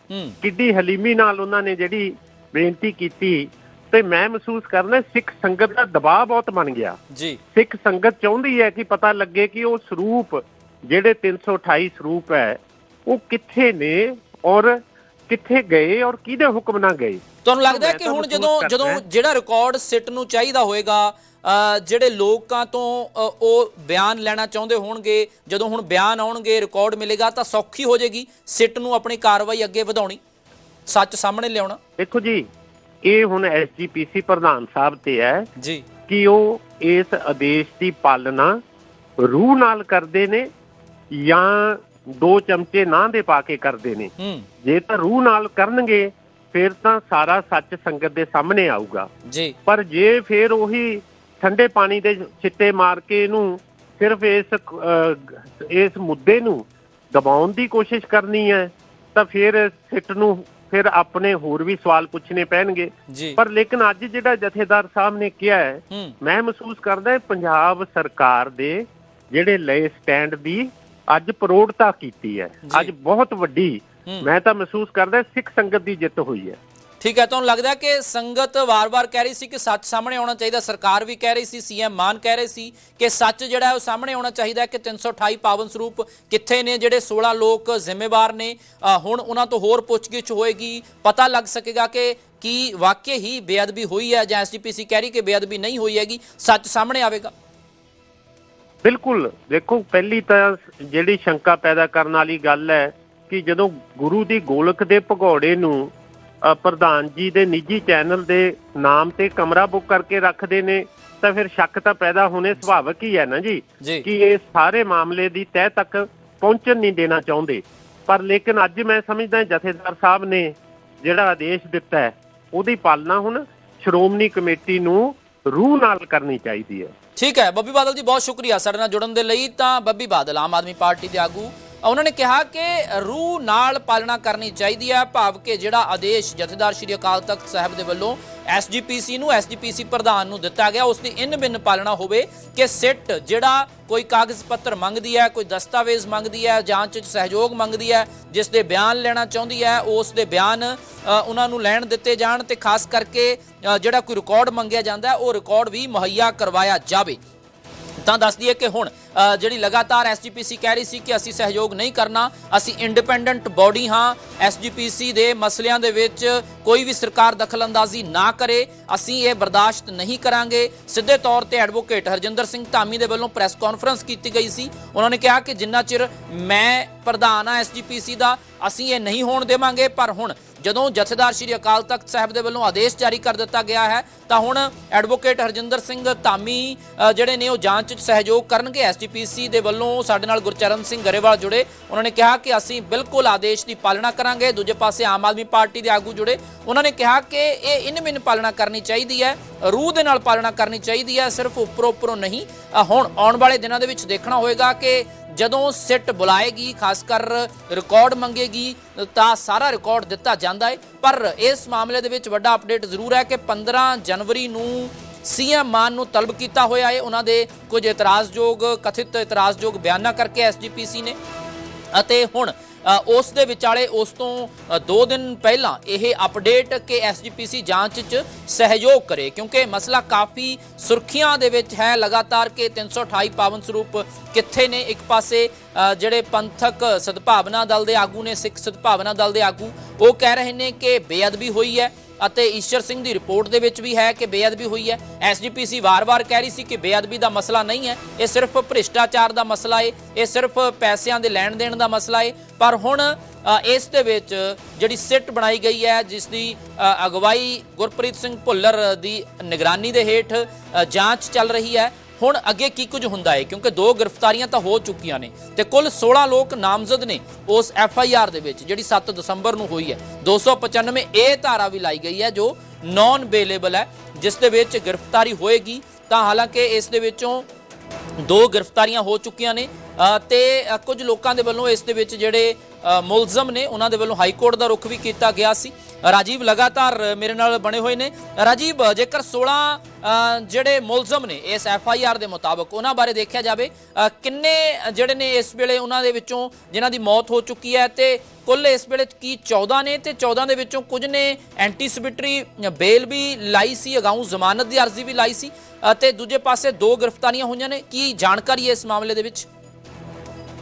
ਕਿੱਡੀ ਹਲੀਮੀ ਨਾਲ ਉਹਨਾਂ ਨੇ ਜਿਹੜੀ ਬੇਨਤੀ ਕੀਤੀ ਤੇ ਮੈਂ ਮਹਿਸੂਸ ਕਰਦਾ ਸਿੱਖ ਸੰਗਤ ਦਾ ਦਬਾਅ ਬਹੁਤ ਬਣ ਗਿਆ। ਜੀ। ਸਿੱਖ ਸੰਗਤ ਚਾਹੁੰਦੀ ਹੈ ਕਿ ਪਤਾ ਲੱਗੇ ਕਿ ਉਹ ਸਰੂਪ ਜਿਹੜੇ 328 ਸਰੂਪ ਹੈ ਉਹ ਕਿੱਥੇ ਨੇ ਔਰ ਕਿੱਥੇ ਗਏ ਔਰ ਕਿਹਦੇ ਹੁਕਮ ਨਾਲ ਗਏ? ਤੁਹਾਨੂੰ ਲੱਗਦਾ ਹੈ ਕਿ ਹੁਣ ਜਦੋਂ ਜਦੋਂ। ਜਿਹੜਾ ਰਿਕਾਰਡ ਸਿੱਟ ਨੂੰ ਚਾਹੀਦਾ ਹੋਏਗਾ ਜਿਹੜੇ ਲੋਕਾਂ ਤੋਂ ਉਹ ਬਿਆਨ ਲੈਣਾ ਚਾਹੁੰਦੇ ਹੋਣਗੇ ਜਦੋਂ ਹੁਣ ਬਿਆਨ ਆਉਣਗੇ ਰਿਕਾਰਡ ਮਿਲੇਗਾ ਤਾਂ ਸੌਖੀ ਹੋ ਜਾਏਗੀ ਸਿੱਟ ਨੂੰ ਆਪਣੀ ਕਾਰਵਾਈ ਅੱਗੇ ਵਧਾਉਣੀ। ਸੱਚ ਸਾਹਮਣੇ ਲਿਆਉਣਾ। ਦੇਖੋ ਜੀ ਇਹ ਹੁਣ ਐਸਜੀਪੀਸੀ ਪ੍ਰਧਾਨ ਸਾਹਿਬ ਤੇ ਹੈ ਜੀ। ਕਿ ਉਹ ਇਸ ਆਦੇਸ਼ ਦੀ ਪਾਲਣਾ ਰੂਹ ਨਾਲ ਕਰਦੇ ਨੇ ਜਾਂ ਦੋ ਚਮਚੇ ਨਾਂ ਦੇ ਪਾ ਕੇ ਕਰਦੇ ਨੇ। ਜੇ ਤਾਂ ਰੂਹ ਨਾਲ ਕਰਨਗੇ ਫਿਰ ਤਾਂ ਸਾਰਾ ਸੱਚ ਸੰਗਤ ਦੇ ਸਾਹਮਣੇ ਆਊਗਾ। ਜੀ। ਪਰ ਜੇ ਫਿਰ ਉਹੀ ਠੰਡੇ ਪਾਣੀ ਦੇ ਛਿੱਟੇ ਮਾਰ ਕੇ ਇਹਨੂੰ ਸਿਰਫ ਇਸ ਇਸ ਮੁੱਦੇ ਨੂੰ ਦਬਾਉਣ ਦੀ ਕੋਸ਼ਿਸ਼ ਕਰਨੀ ਹੈ ਤਾਂ ਫਿਰ ਸਿੱਟ ਨੂੰ ਫਿਰ ਆਪਣੇ ਹੋਰ ਵੀ ਸਵਾਲ ਪੁੱਛਣੇ ਪੈਣਗੇ। ਪਰ ਲੇਕਿਨ ਅੱਜ ਜਿਹੜਾ ਜਥੇਦਾਰ ਸਾਹਿਬ ਨੇ ਕਿਹਾ ਹੈ ਮੈਂ ਮਹਿਸੂਸ ਕਰਦਾ ਪੰਜਾਬ ਸਰਕਾਰ ਦੇ ਜਿਹੜੇ ਲਏ ਸਟੈਂਡ ਦੀ ਅੱਜ ਪ੍ਰੋੜਤਾ ਕੀਤੀ ਹੈ। ਅੱਜ ਬਹੁਤ ਵੱਡੀ। ਮੈਂ ਤਾਂ ਮਹਿਸੂਸ ਕਰਦਾ ਸਿੱਖ ਸੰਗਤ ਦੀ ਜਿੱਤ ਹੋਈ ਹੈ ਠੀਕ ਹੈ ਤੁਹਾਨੂੰ ਲੱਗਦਾ ਕਿ ਸੰਗਤ ਵਾਰ-ਵਾਰ ਕਹਿ ਰਹੀ ਸੀ ਕਿ ਸੱਚ ਸਾਹਮਣੇ ਆਉਣਾ ਚਾਹੀਦਾ ਸਰਕਾਰ ਵੀ ਕਹਿ ਰਹੀ ਸੀ ਸੀਐਮ ਮਾਨ ਕਹਿ ਰਹੇ ਸੀ ਕਿ ਸੱਚ ਜਿਹੜਾ ਹੈ ਉਹ ਸਾਹਮਣੇ ਆਉਣਾ ਚਾਹੀਦਾ ਕਿ 328 ਪਾਵਨ ਸਰੂਪ ਕਿੱਥੇ ਨੇ ਜਿਹੜੇ 16 ਲੋਕ ਜ਼ਿੰਮੇਵਾਰ ਨੇ ਹੁਣ ਉਹਨਾਂ ਤੋਂ ਹੋਰ ਪੁੱਛਗਿੱਛ ਹੋਏਗੀ ਪਤਾ ਲੱਗ ਸਕੇਗਾ ਕਿ ਕੀ ਵਾਕਈ ਹੀ ਬੇਅਦਬੀ ਹੋਈ ਹੈ ਜਾਂ ਐਸਜੀਪੀਸੀ ਕਹਿ ਰਹੀ ਕਿ ਬੇਅਦਬੀ ਨਹੀਂ ਹੋਈ ਹੈਗੀ ਸੱਚ ਸਾਹਮਣੇ ਆਵੇਗਾ ਬਿਲਕੁਲ। ਦੇਖੋ ਪਹਿਲੀ ਤਾਂ ਜਿਹੜੀ ਸ਼ੰਕਾ ਪੈਦਾ ਕਰਨ ਵਾਲੀ ਗੱਲ ਹੈ ਕਿ ਜਦੋਂ ਗੁਰੂ ਦੀ ਗੋਲਕ ਦੇ ਭਗੌੜੇ ਨੂੰ ਪ੍ਰਧਾਨ ਜੀ ਦੇ ਨਿੱਜੀ ਚੈਨਲ ਦੇ ਨਾਮ ਤੇ ਕਮਰਾ ਬੁੱਕ ਕਰਕੇ ਰੱਖਦੇ ਨੇ ਤਾਂ ਫਿਰ ਸ਼ੱਕ ਤਾਂ ਪੈਦਾ ਹੋਣੇ ਸੁਭਾਵਿਕ ਹੀ ਹੈ ਨਾ ਜੀ? ਜੀ। ਕਿ ਇਹ ਸਾਰੇ ਮਾਮਲੇ ਦੀ ਤਹਿ ਤੱਕ ਪਹੁੰਚਣ ਨਹੀਂ ਦੇਣਾ ਚਾਹੁੰਦੇ। ਪਰ ਲੇਕਿਨ ਅੱਜ ਮੈਂ ਸਮਝਦਾ ਜਥੇਦਾਰ ਸਾਹਿਬ ਨੇ ਜਿਹੜਾ ਆਦੇਸ਼ ਦਿੱਤਾ ਹੈ ਉਹਦੀ ਪਾਲਣਾ ਹੁਣ ਸ਼੍ਰੋਮਣੀ ਕਮੇਟੀ ਨੂੰ ਰੂਹ ਨਾਲ ਕਰਨੀ ਚਾਹੀਦੀ ਹੈ। ਠੀਕ ਹੈ, ਬੱਬੀ ਬਾਦਲ ਜੀ ਬਹੁਤ ਸ਼ੁਕਰੀਆ ਸਾਡੇ ਨਾਲ ਜੁੜਨ ਦੇ ਲਈ। ਤਾਂ ਬੱਬੀ ਬਾਦਲ, ਆਮ ਆਦਮੀ ਪਾਰਟੀ ਦੇ ਆਗੂ, ਉਹਨਾਂ ਨੇ ਕਿਹਾ ਕਿ ਰੂਹ ਨਾਲ ਪਾਲਣਾ ਕਰਨੀ ਚਾਹੀਦੀ ਹੈ। ਭਾਵ ਕਿ ਜਿਹੜਾ ਆਦੇਸ਼ ਜਥੇਦਾਰ ਸ਼੍ਰੀ ਅਕਾਲ ਤਖਤ ਸਾਹਿਬ ਦੇ ਵੱਲੋਂ ਐਸਜੀਪੀਸੀ ਨੂੰ ਐਸਜੀਪੀਸੀ ਪ੍ਰਧਾਨ ਨੂੰ ਦਿੱਤਾ ਗਿਆ। ਉਸ ਦੀ ਇਨ ਬਿਨ ਪਾਲਣਾ ਹੋਵੇ ਕਿ ਸਿੱਟ ਜਿਹੜਾ ਕੋਈ ਕਾਗਜ਼ ਪੱਤਰ ਮੰਗਦੀ ਹੈ, ਕੋਈ ਦਸਤਾਵੇਜ਼ ਮੰਗਦੀ ਹੈ, ਜਾਂਚ ਵਿੱਚ ਸਹਿਯੋਗ ਮੰਗਦੀ ਹੈ, ਜਿਸ ਦੇ ਬਿਆਨ ਲੈਣਾ ਚਾਹੁੰਦੀ ਹੈ, ਉਸ ਦੇ ਬਿਆਨ ਉਹਨਾਂ ਨੂੰ ਲੈਣ ਦਿੱਤੇ ਜਾਣ ਤੇ ਖਾਸ ਕਰਕੇ ਜਿਹੜਾ ਕੋਈ ਰਿਕਾਰਡ ਮੰਗਿਆ ਜਾਂਦਾ ਉਹ ਰਿਕਾਰਡ ਵੀ ਮੁਹੱਈਆ ਕਰਵਾਇਆ ਜਾਵੇ। ਤਾਂ ਦੱਸ ਦਈਏ ਕਿ ਹੁਣ ਜਿਹੜੀ ਲਗਾਤਾਰ ਐਸਜੀਪੀਸੀ ਕਹਿ ਰਹੀ ਸੀ ਕਿ ਅਸੀਂ ਸਹਿਯੋਗ ਨਹੀਂ ਕਰਨਾ, ਅਸੀਂ ਇੰਡੀਪੈਂਡੈਂਟ ਬਾਡੀ ਹਾਂ ਐਸਜੀਪੀਸੀ ਦੇ ਮਸਲਿਆਂ ਦੇ ਵਿੱਚ ਕੋਈ ਵੀ ਸਰਕਾਰ ਦਖਲਅੰਦਾਜ਼ੀ ਨਾ ਕਰੇ, ਅਸੀਂ ਇਹ ਬਰਦਾਸ਼ਤ ਨਹੀਂ ਕਰਾਂਗੇ। ਸਿੱਧੇ ਤੌਰ ਤੇ ਐਡਵੋਕੇਟ ਹਰਜਿੰਦਰ ਸਿੰਘ ਧਾਮੀ ਦੇ ਵੱਲੋਂ ਪ੍ਰੈਸ ਕਾਨਫਰੰਸ ਕੀਤੀ ਗਈ ਸੀ। ਉਹਨਾਂ ਨੇ ਕਿਹਾ ਕਿ ਜਿੰਨਾ ਚਿਰ ਮੈਂ ਪ੍ਰਧਾਨ ਆ ਐਸਜੀਪੀਸੀ ਦਾ, ਅਸੀਂ ਇਹ ਨਹੀਂ ਹੋਣ ਦੇਵਾਂਗੇ। ਪਰ ਹੁਣ ਜਦੋਂ ਜਥੇਦਾਰ ਸ਼੍ਰੀ ਅਕਾਲ ਤਖਤ ਸਾਹਿਬ ਦੇ ਵੱਲੋਂ ਆਦੇਸ਼ ਜਾਰੀ ਕਰ ਦਿੱਤਾ ਗਿਆ ਹੈ, ਤਾਂ ਹੁਣ ਐਡਵੋਕੇਟ ਹਰਜਿੰਦਰ ਸਿੰਘ ਧਾਮੀ ਜਿਹੜੇ ਨੇ ਉਹ ਜਾਂਚ ਵਿੱਚ ਸਹਿਯੋਗ ਕਰਨਗੇ ਐਸਜੀਪੀਸੀ ਦੇ ਵੱਲੋਂ ਸਾਡੇ ਨਾਲ ਗੁਰਚਰਨ ਸਿੰਘ ਗਰੇਵਾਲ ਜੁੜੇ। ਉਹਨਾਂ ਨੇ ਕਿਹਾ ਕਿ ਅਸੀਂ ਬਿਲਕੁਲ ਆਦੇਸ਼ ਦੀ ਪਾਲਣਾ ਕਰਾਂਗੇ, ਦੂਜੇ ਪਾਸੇ ਆਮ ਆਦਮੀ ਪਾਰਟੀ ਦੇ ਆਗੂ ਜੁੜੇ। ਉਹਨਾਂ ਨੇ ਕਿਹਾ ਕਿ ਇਹ ਇਨ ਮਿਨ ਪਾਲਣਾ ਕਰਨੀ ਚਾਹੀਦੀ ਹੈ, ਰੂਹ ਦੇ ਨਾਲ ਪਾਲਣਾ ਕਰਨੀ ਚਾਹੀਦੀ ਹੈ, ਸਿਰਫ ਉੱਪਰੋਂ ਉੱਪਰੋਂ ਨਹੀਂ। ਹੁਣ ਆਉਣ ਵਾਲੇ ਦਿਨਾਂ ਦੇ ਵਿੱਚ ਦੇਖਣਾ ਹੋਏਗਾ ਕਿ ਜਦੋਂ ਸਿੱਟ ਬੁਲਾਏਗੀ, ਖਾਸ ਕਰ ਰਿਕਾਰਡ ਮੰਗੇਗੀ, ਤਾਂ ਸਾਰਾ ਰਿਕਾਰਡ ਦਿੱਤਾ ਜਾਂਦਾ ਹੈ। ਪਰ ਇਸ ਮਾਮਲੇ ਦੇ ਵਿੱਚ ਵੱਡਾ ਅਪਡੇਟ ਜ਼ਰੂਰ ਹੈ ਕਿ 15 ਜਨਵਰੀ ਨੂੰ ਸੀਐਮ ਮਾਨ ਨੂੰ ਤਲਬ ਕੀਤਾ ਹੋਇਆ ਹੈ। ਉਹਨਾਂ ਦੇ ਕੁਝ ਇਤਰਾਜ਼ਯੋਗ, ਕਥਿਤ ਇਤਰਾਜ਼ਯੋਗ ਬਿਆਨਾਂ ਕਰਕੇ ਐਸਜੀਪੀਸੀ ਨੇ। ਅਤੇ ਹੁਣ ਉਸ ਦੇ ਵਿਚਾਲੇ ਉਸ ਤੋਂ 2 ਦਿਨ ਪਹਿਲਾਂ ਇਹ ਅਪਡੇਟ ਕਿ ਐਸਜੀਪੀਸੀ ਜਾਂਚ 'ਚ ਸਹਿਯੋਗ ਕਰੇ। ਕਿਉਂਕਿ ਮਸਲਾ ਕਾਫੀ ਸੁਰਖੀਆਂ ਦੇ ਵਿੱਚ ਹੈ। ਲਗਾਤਾਰ ਕਿ 328 ਪਾਵਨ ਸਰੂਪ ਕਿੱਥੇ ਨੇ ਇੱਕ ਪਾਸੇ ਜਿਹੜੇ ਪੰਥਕ ਸਦਭਾਵਨਾ ਦਲ ਦੇ ਆਗੂ ਨੇ, ਸਿੱਖ ਸਦਭਾਵਨਾ ਦਲ ਦੇ ਆਗੂ, ਉਹ ਕਹਿ ਰਹੇ ਨੇ ਕਿ ਬੇਅਦਬੀ ਹੋਈ ਹੈ। ਅਤੇ ਈਸ਼ਰ ਸਿੰਘ ਦੀ ਰਿਪੋਰਟ ਦੇ ਵਿੱਚ ਵੀ ਹੈ ਕਿ ਬੇਅਦਬੀ ਹੋਈ ਹੈ। ਐਸਜੀਪੀਸੀ ਵਾਰ-ਵਾਰ ਕਹਿ ਰਹੀ ਸੀ ਕਿ ਬੇਅਦਬੀ ਦਾ ਮਸਲਾ ਨਹੀਂ ਹੈ। ਇਹ ਸਿਰਫ ਭ੍ਰਿਸ਼ਟਾਚਾਰ ਦਾ ਮਸਲਾ ਹੈ ਇਹ ਸਿਰਫ ਪੈਸਿਆਂ ਦੇ ਲੈਣ ਦੇਣ ਦਾ ਮਸਲਾ ਹੈ ਪਰ ਹੁਣ ਇਸ ਦੇ ਵਿੱਚ ਜਿਹੜੀ ਸਿੱਟ ਬਣਾਈ ਗਈ ਹੈ, ਜਿਸ ਦੀ ਅਗਵਾਈ ਗੁਰਪ੍ਰੀਤ ਸਿੰਘ ਭੁੱਲਰ ਦੀ ਨਿਗਰਾਨੀ ਦੇ ਹੇਠ ਜਾਂਚ ਚੱਲ ਰਹੀ ਹੈ। ਹੁਣ ਅੱਗੇ ਕੀ ਕੁਝ ਹੁੰਦਾ ਹੈ ਕਿਉਂਕਿ ਦੋ ਗ੍ਰਿਫਤਾਰੀਆਂ ਤਾਂ ਹੋ ਚੁੱਕੀਆਂ ਨੇ ਤੇ ਕੁੱਲ 16 ਲੋਕ ਨਾਮਜ਼ਦ ਨੇ ਉਸ ਐਫ ਆਈ ਆਰ ਦੇ ਵਿੱਚ, ਜਿਹੜੀ 7 ਦਸੰਬਰ ਨੂੰ ਹੋਈ ਹੈ। 295 ਏ ਧਾਰਾ ਵੀ ਲਾਈ ਗਈ ਹੈ, ਜੋ ਨਾਨ ਬੇਲੇਬਲ ਹੈ, ਜਿਸ ਦੇ ਵਿੱਚ ਗ੍ਰਿਫਤਾਰੀ ਹੋਏਗੀ। ਤਾਂ ਹਾਲਾਂਕਿ ਇਸ ਦੇ ਵਿੱਚੋਂ ਦੋ ਗ੍ਰਿਫਤਾਰੀਆਂ ਹੋ ਚੁੱਕੀਆਂ ਨੇ। ਤੇ ਕੁਝ ਲੋਕਾਂ ਦੇ ਵੱਲੋਂ ਇਸ ਦੇ ਵਿੱਚ ਜਿਹੜੇ ਮੁਲਜ਼ਮ ਨੇ, ਉਹਨਾਂ ਦੇ ਵੱਲੋਂ ਹਾਈ ਕੋਰਟ ਦਾ ਰੁਖ ਵੀ ਕੀਤਾ ਗਿਆ ਸੀ। ਰਾਜੀਵ ਲਗਾਤਾਰ ਮੇਰੇ ਨਾਲ ਬਣੇ ਹੋਏ ਨੇ। ਰਾਜੀਵ, ਜੇਕਰ 16 ਜਿਹੜੇ ਮੁਲਜ਼ਮ ਨੇ ਇਸ ਐਫ ਆਈ ਆਰ ਦੇ ਮੁਤਾਬਕ, ਉਹਨਾਂ ਬਾਰੇ ਦੇਖਿਆ ਜਾਵੇ ਕਿੰਨੇ ਜਿਹੜੇ ਨੇ ਇਸ ਵੇਲੇ ਉਹਨਾਂ ਦੇ ਵਿੱਚੋਂ ਜਿਨ੍ਹਾਂ ਦੀ ਮੌਤ ਹੋ ਚੁੱਕੀ ਹੈ ਤੇ ਕੁੱਲ ਇਸ ਵੇਲੇ ਕੀ 14 ਨੇ ਤੇ 14 ਦੇ ਵਿੱਚੋਂ ਕੁਝ ਨੇ ਐਂਟੀਸਿਪੇਟਰੀ ਬੇਲ ਵੀ ਲਾਈ ਸੀ, ਅਗਾਊਂ ਜ਼ਮਾਨਤ ਦੀ ਅਰਜ਼ੀ ਵੀ ਲਾਈ ਸੀ ਅਤੇ ਦੂਜੇ ਪਾਸੇ ਦੋ ਗ੍ਰਿਫਤਾਰੀਆਂ ਹੋਈਆਂ ਨੇ। ਕੀ ਜਾਣਕਾਰੀ ਹੈ ਇਸ ਮਾਮਲੇ ਦੇ ਵਿੱਚ?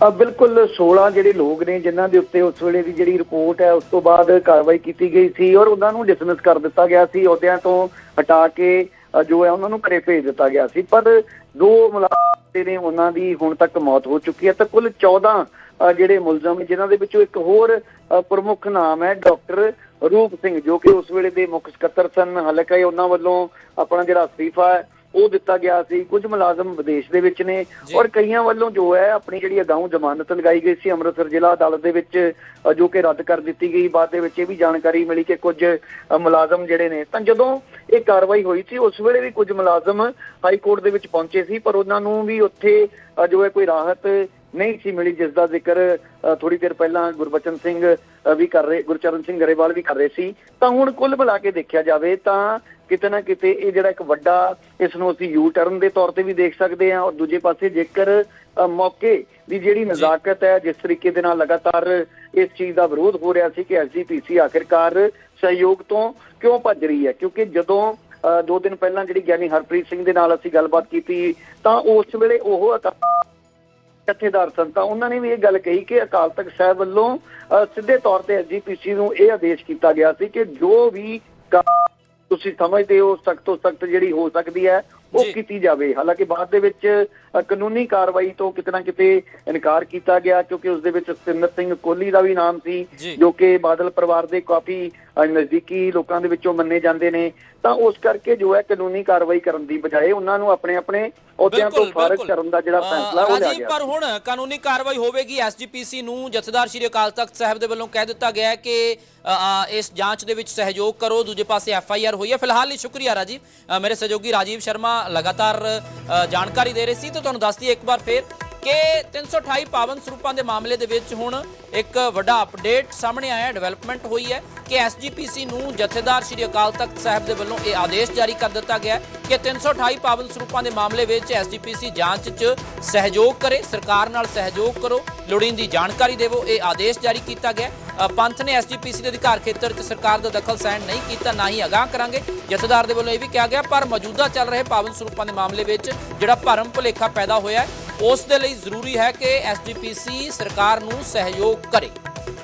ਬਿਲਕੁਲ 16 ਜਿਹੜੇ ਲੋਕ ਨੇ, ਜਿਨ੍ਹਾਂ ਦੇ ਉੱਤੇ ਉਸ ਵੇਲੇ ਦੀ ਜਿਹੜੀ ਰਿਪੋਰਟ ਹੈ, ਉਸ ਤੋਂ ਬਾਅਦ ਕਾਰਵਾਈ ਕੀਤੀ ਗਈ ਸੀ ਔਰ ਉਹਨਾਂ ਨੂੰ ਡਿਸਮਿਸ ਕਰ ਦਿੱਤਾ ਗਿਆ ਸੀ। ਅਹੁਦਿਆਂ ਤੋਂ ਹਟਾ ਕੇ ਜੋ ਹੈ ਉਹਨਾਂ ਨੂੰ ਘਰੇ ਭੇਜ ਦਿੱਤਾ ਗਿਆ ਸੀ। ਪਰ ਦੋ ਮੁਲਾਜ਼ਮ ਨੇ, ਉਹਨਾਂ ਦੀ ਹੁਣ ਤੱਕ ਮੌਤ ਹੋ ਚੁੱਕੀ ਹੈ। ਤਾਂ ਕੁੱਲ 14 ਜਿਹੜੇ ਮੁਲਜ਼ਮ ਨੇ, ਜਿਨ੍ਹਾਂ ਦੇ ਵਿੱਚੋਂ ਇੱਕ ਹੋਰ ਪ੍ਰਮੁੱਖ ਨਾਮ ਹੈ ਡਾਕਟਰ ਰੂਪ ਸਿੰਘ, ਜੋ ਕਿ ਉਸ ਵੇਲੇ ਦੇ ਮੁੱਖ ਸਕੱਤਰ ਸਨ। ਹਾਲਾਂਕਿ ਉਹਨਾਂ ਵੱਲੋਂ ਆਪਣਾ ਜਿਹੜਾ ਅਸਤੀਫਾ ਹੈ ਉਹ ਦਿੱਤਾ ਗਿਆ ਸੀ। ਕੁਝ ਮੁਲਾਜ਼ਮ ਵਿਦੇਸ਼ ਦੇ ਵਿੱਚ ਨੇ। ਔਰ ਕਈਆਂ ਵੱਲੋਂ ਜੋ ਹੈ ਆਪਣੀ ਜਿਹੜੀ ਅਗਾਊਂ ਜ਼ਮਾਨਤ ਲਗਾਈ ਗਈ ਸੀ ਅੰਮ੍ਰਿਤਸਰ ਜ਼ਿਲ੍ਹਾ ਅਦਾਲਤ ਦੇ ਵਿੱਚ ਜੋ ਕਿ ਰੱਦ ਕਰ ਦਿੱਤੀ ਗਈ। ਬਾਅਦ ਦੇ ਵਿੱਚ ਇਹ ਵੀ ਜਾਣਕਾਰੀ ਮਿਲੀ ਕਿ ਕੁਝ ਮੁਲਾਜ਼ਮ ਜਿਹੜੇ ਨੇ ਤਾਂ ਜਦੋਂ ਇਹ ਕਾਰਵਾਈ ਹੋਈ ਸੀ ਉਸ ਵੇਲੇ ਵੀ ਕੁਝ ਮੁਲਾਜ਼ਮ ਹਾਈ ਕੋਰਟ ਦੇ ਵਿੱਚ ਪਹੁੰਚੇ ਸੀ ਪਰ ਉਹਨਾਂ ਨੂੰ ਵੀ ਉੱਥੇ ਜੋ ਹੈ ਕੋਈ ਰਾਹਤ ਨਹੀਂ ਸੀ ਮਿਲੀ ਜਿਸ ਦਾ ਜ਼ਿਕਰ ਥੋੜੀ ਦੇਰ ਪਹਿਲਾਂ ਗੁਰਬਚਨ ਸਿੰਘ ਵੀ ਕਰ ਰਹੇ ਗੁਰਚਰਨ ਸਿੰਘ ਗਰੇਵਾਲ ਵੀ ਕਰ ਰਹੇ ਸੀ। ਤਾਂ ਹੁਣ ਕੁੱਲ ਮਿਲਾ ਕੇ ਦੇਖਿਆ ਜਾਵੇ ਤਾਂ ਕਿਤੇ ਨਾ ਕਿਤੇ ਇਹ ਜਿਹੜਾ ਇੱਕ ਵੱਡਾ ਇਸ ਨੂੰ ਅਸੀਂ ਯੂ ਟਰਨ ਦੇ ਤੌਰ ਤੇ ਵੀ ਦੇਖ ਸਕਦੇ ਹਾਂ। ਔਰ ਦੂਜੇ ਪਾਸੇ ਜੇਕਰ ਮੌਕੇ ਦੀ ਜਿਹੜੀ ਨਜ਼ਾਕਤ ਹੈ ਜਿਸ ਤਰੀਕੇ ਦੇ ਨਾਲ ਲਗਾਤਾਰ ਇਸ ਚੀਜ਼ ਦਾ ਵਿਰੋਧ ਹੋ ਰਿਹਾ ਸੀ ਕਿ ਐਸਜੀਪੀਸੀ ਆਖਿਰਕਾਰ ਸਹਿਯੋਗ ਤੋਂ ਕਿਉਂ ਭੱਜ ਰਹੀ ਹੈ? ਕਿਉਂਕਿ ਜਦੋਂ ਦੋ ਦਿਨ ਪਹਿਲਾਂ ਜਿਹੜੀ ਗਿਆਨੀ ਹਰਪ੍ਰੀਤ ਸਿੰਘ ਦੇ ਨਾਲ ਅਸੀਂ ਗੱਲਬਾਤ ਕੀਤੀ ਤਾਂ ਉਸ ਵੇਲੇ ਉਹ ਜਥੇਦਾਰ ਸਨ। ਤਾਂ ਉਹਨਾਂ ਨੇ ਵੀ ਇਹ ਗੱਲ ਕਹੀ ਕਿ ਅਕਾਲ ਤਖਤ ਸਾਹਿਬ ਵੱਲੋਂ ਸਿੱਧੇ ਤੌਰ ਤੇ ਐਸਜੀਪੀਸੀ ਨੂੰ ਇਹ ਆਦੇਸ਼ ਕੀਤਾ ਗਿਆ ਸੀ ਕਿ ਜੋ ਵੀ ਤੁਸੀਂ ਸਮਝਦੇ ਹੋ ਸਖਤ ਤੋਂ ਸਖਤ ਜਿਹੜੀ ਹੋ ਸਕਦੀ ਹੈ ਉਹ। ਕੀਤੀ ਜਾਵੇ ਹਾਲਾਂਕਿ ਬਾਅਦ ਦੇ ਵਿੱਚ ਕਾਨੂੰਨੀ ਕਾਰਵਾਈ ਤੋਂ ਕਿਤੇ ਨਾ ਕਿਤੇ ਇਨਕਾਰ ਕੀਤਾ ਗਿਆ ਕਿਉਂਕਿ ਉਸ ਦੇ ਵਿੱਚ ਸਤਿੰਦਰ ਸਿੰਘ ਕੋਹਲੀ ਦਾ ਵੀ ਨਾਮ। ਸੀ ਜੋ ਕਿ ਬਾਦਲ ਪਰਿਵਾਰ ਦੇ ਕਾਫੀ ਨਜ਼ਦੀਕੀ ਲੋਕਾਂ ਦੇ ਵਿੱਚੋਂ ਮੰਨੇ ਜਾਂਦੇ ਨੇ ਤਾਂ ਉਸ ਕਰਕੇ ਜੋ ਹੈ ਕਾਨੂੰਨੀ ਕਾਰਵਾਈ ਕਰਨ ਦੀ ਬਜਾਏ ਉਹਨਾਂ ਨੂੰ ਆਪਣੇ ਆਪਣੇ ਅਹੁਦਿਆਂ ਤੋਂ ਫਾਰਗ। ਕਰਨ ਦਾ ਜਿਹੜਾ ਫੈਸਲਾ ਉਹ ਲਿਆ ਗਿਆ ਪਰ ਹੁਣ ਕਾਨੂੰਨੀ ਕਾਰਵਾਈ ਹੋਵੇਗੀ ਐਸਜੀਪੀਸੀ ਨੂੰ ਜਥੇਦਾਰ ਸ਼੍ਰੀ ਅਕਾਲ ਤਖਤ ਸਾਹਿਬ ਦੇ ਵੱਲੋਂ ਕਹਿ ਦਿੱਤਾ ਗਿਆ ਹੈ ਕਿ ਇਸ ਜਾਂਚ ਦੇ ਵਿੱਚ ਸਹਿਯੋਗ ਕਰੋ ਦੂਜੇ ਪਾਸੇ ਐਫਆਈਆਰ ਹੋਈ ਹੈ ਫਿਲਹਾਲ ਲਈ ਸ਼ੁਕਰੀਆ ਰਾਜੀਵ ਅ, ਮੇਰੇ ਸਹਿਯੋਗੀ ਰਾਜੀਵ ਸ਼ਰਮਾ ਲਗਾਤਾਰ ਜਾਣਕਾਰੀ ਦੇ ਰਹੇ ਸੀ ਤੇ ਤੁਹਾਨੂੰ ਦੱਸਦੀ ਇੱਕ ਵਾਰ ਫੇਰ। ਕਿ 328 ਪਾਵਨ ਸਰੂਪਾਂ ਦੇ ਮਾਮਲੇ ਦੇ ਵਿੱਚ ਹੁਣ ਇੱਕ ਵੱਡਾ ਅਪਡੇਟ ਸਾਹਮਣੇ ਆਇਆ ਡਿਵੈਲਪਮੈਂਟ ਹੋਈ ਹੈ ਕਿ ਐਸਜੀਪੀਸੀ ਨੂੰ ਜਥੇਦਾਰ ਸ਼੍ਰੀ ਅਕਾਲ ਤਖਤ ਸਾਹਿਬ ਦੇ ਵੱਲੋਂ ਇਹ ਆਦੇਸ਼ ਜਾਰੀ ਕਰ ਦਿੱਤਾ ਗਿਆ ਹੈ ਕਿ 328 ਪਾਵਨ ਸਰੂਪਾਂ ਦੇ ਮਾਮਲੇ ਵਿੱਚ ਐਸਜੀਪੀਸੀ ਜਾਂਚ 'ਚ ਸਹਿਯੋਗ ਕਰੇ ਸਰਕਾਰ ਨਾਲ ਸਹਿਯੋਗ ਕਰੋ ਲੋੜੀਂਦੀ ਜਾਣਕਾਰੀ ਦੇਵੋ ਇਹ ਆਦੇਸ਼ ਜਾਰੀ ਕੀਤਾ ਗਿਆ ਹੈ। ਅ, ਪੰਥ ਨੇ ਐਸਜੀਪੀਸੀ ਦੇ ਅਧਿਕਾਰ ਖੇਤਰ 'ਚ ਸਰਕਾਰ ਦਾ ਦਖਲ ਸਹਿਣ ਨਹੀਂ ਕੀਤਾ ਨਾ ਹੀ ਅਗਾਹ ਕਰਾਂਗੇ ਜਥੇਦਾਰ ਦੇ ਵੱਲੋਂ ਇਹ ਵੀ ਕਿਹਾ ਗਿਆ ਪਰ ਮੌਜੂਦਾ ਚੱਲ ਰਹੇ ਪਾਵਨ ਸਰੂਪਾਂ ਦੇ ਮਾਮਲੇ ਵਿੱਚ ਜਿਹੜਾ ਭਰਮ ਭੁਲੇਖਾ ਪੈਦਾ ਹੋਇਆ ਉਸ ਦੇ ਲਈ ਲਈ ਜ਼ਰੂਰੀ ਹੈ ਕਿ ਐਸਜੀਪੀਸੀ ਸਰਕਾਰ ਨੂੰ ਸਹਿਯੋਗ ਕਰੇ।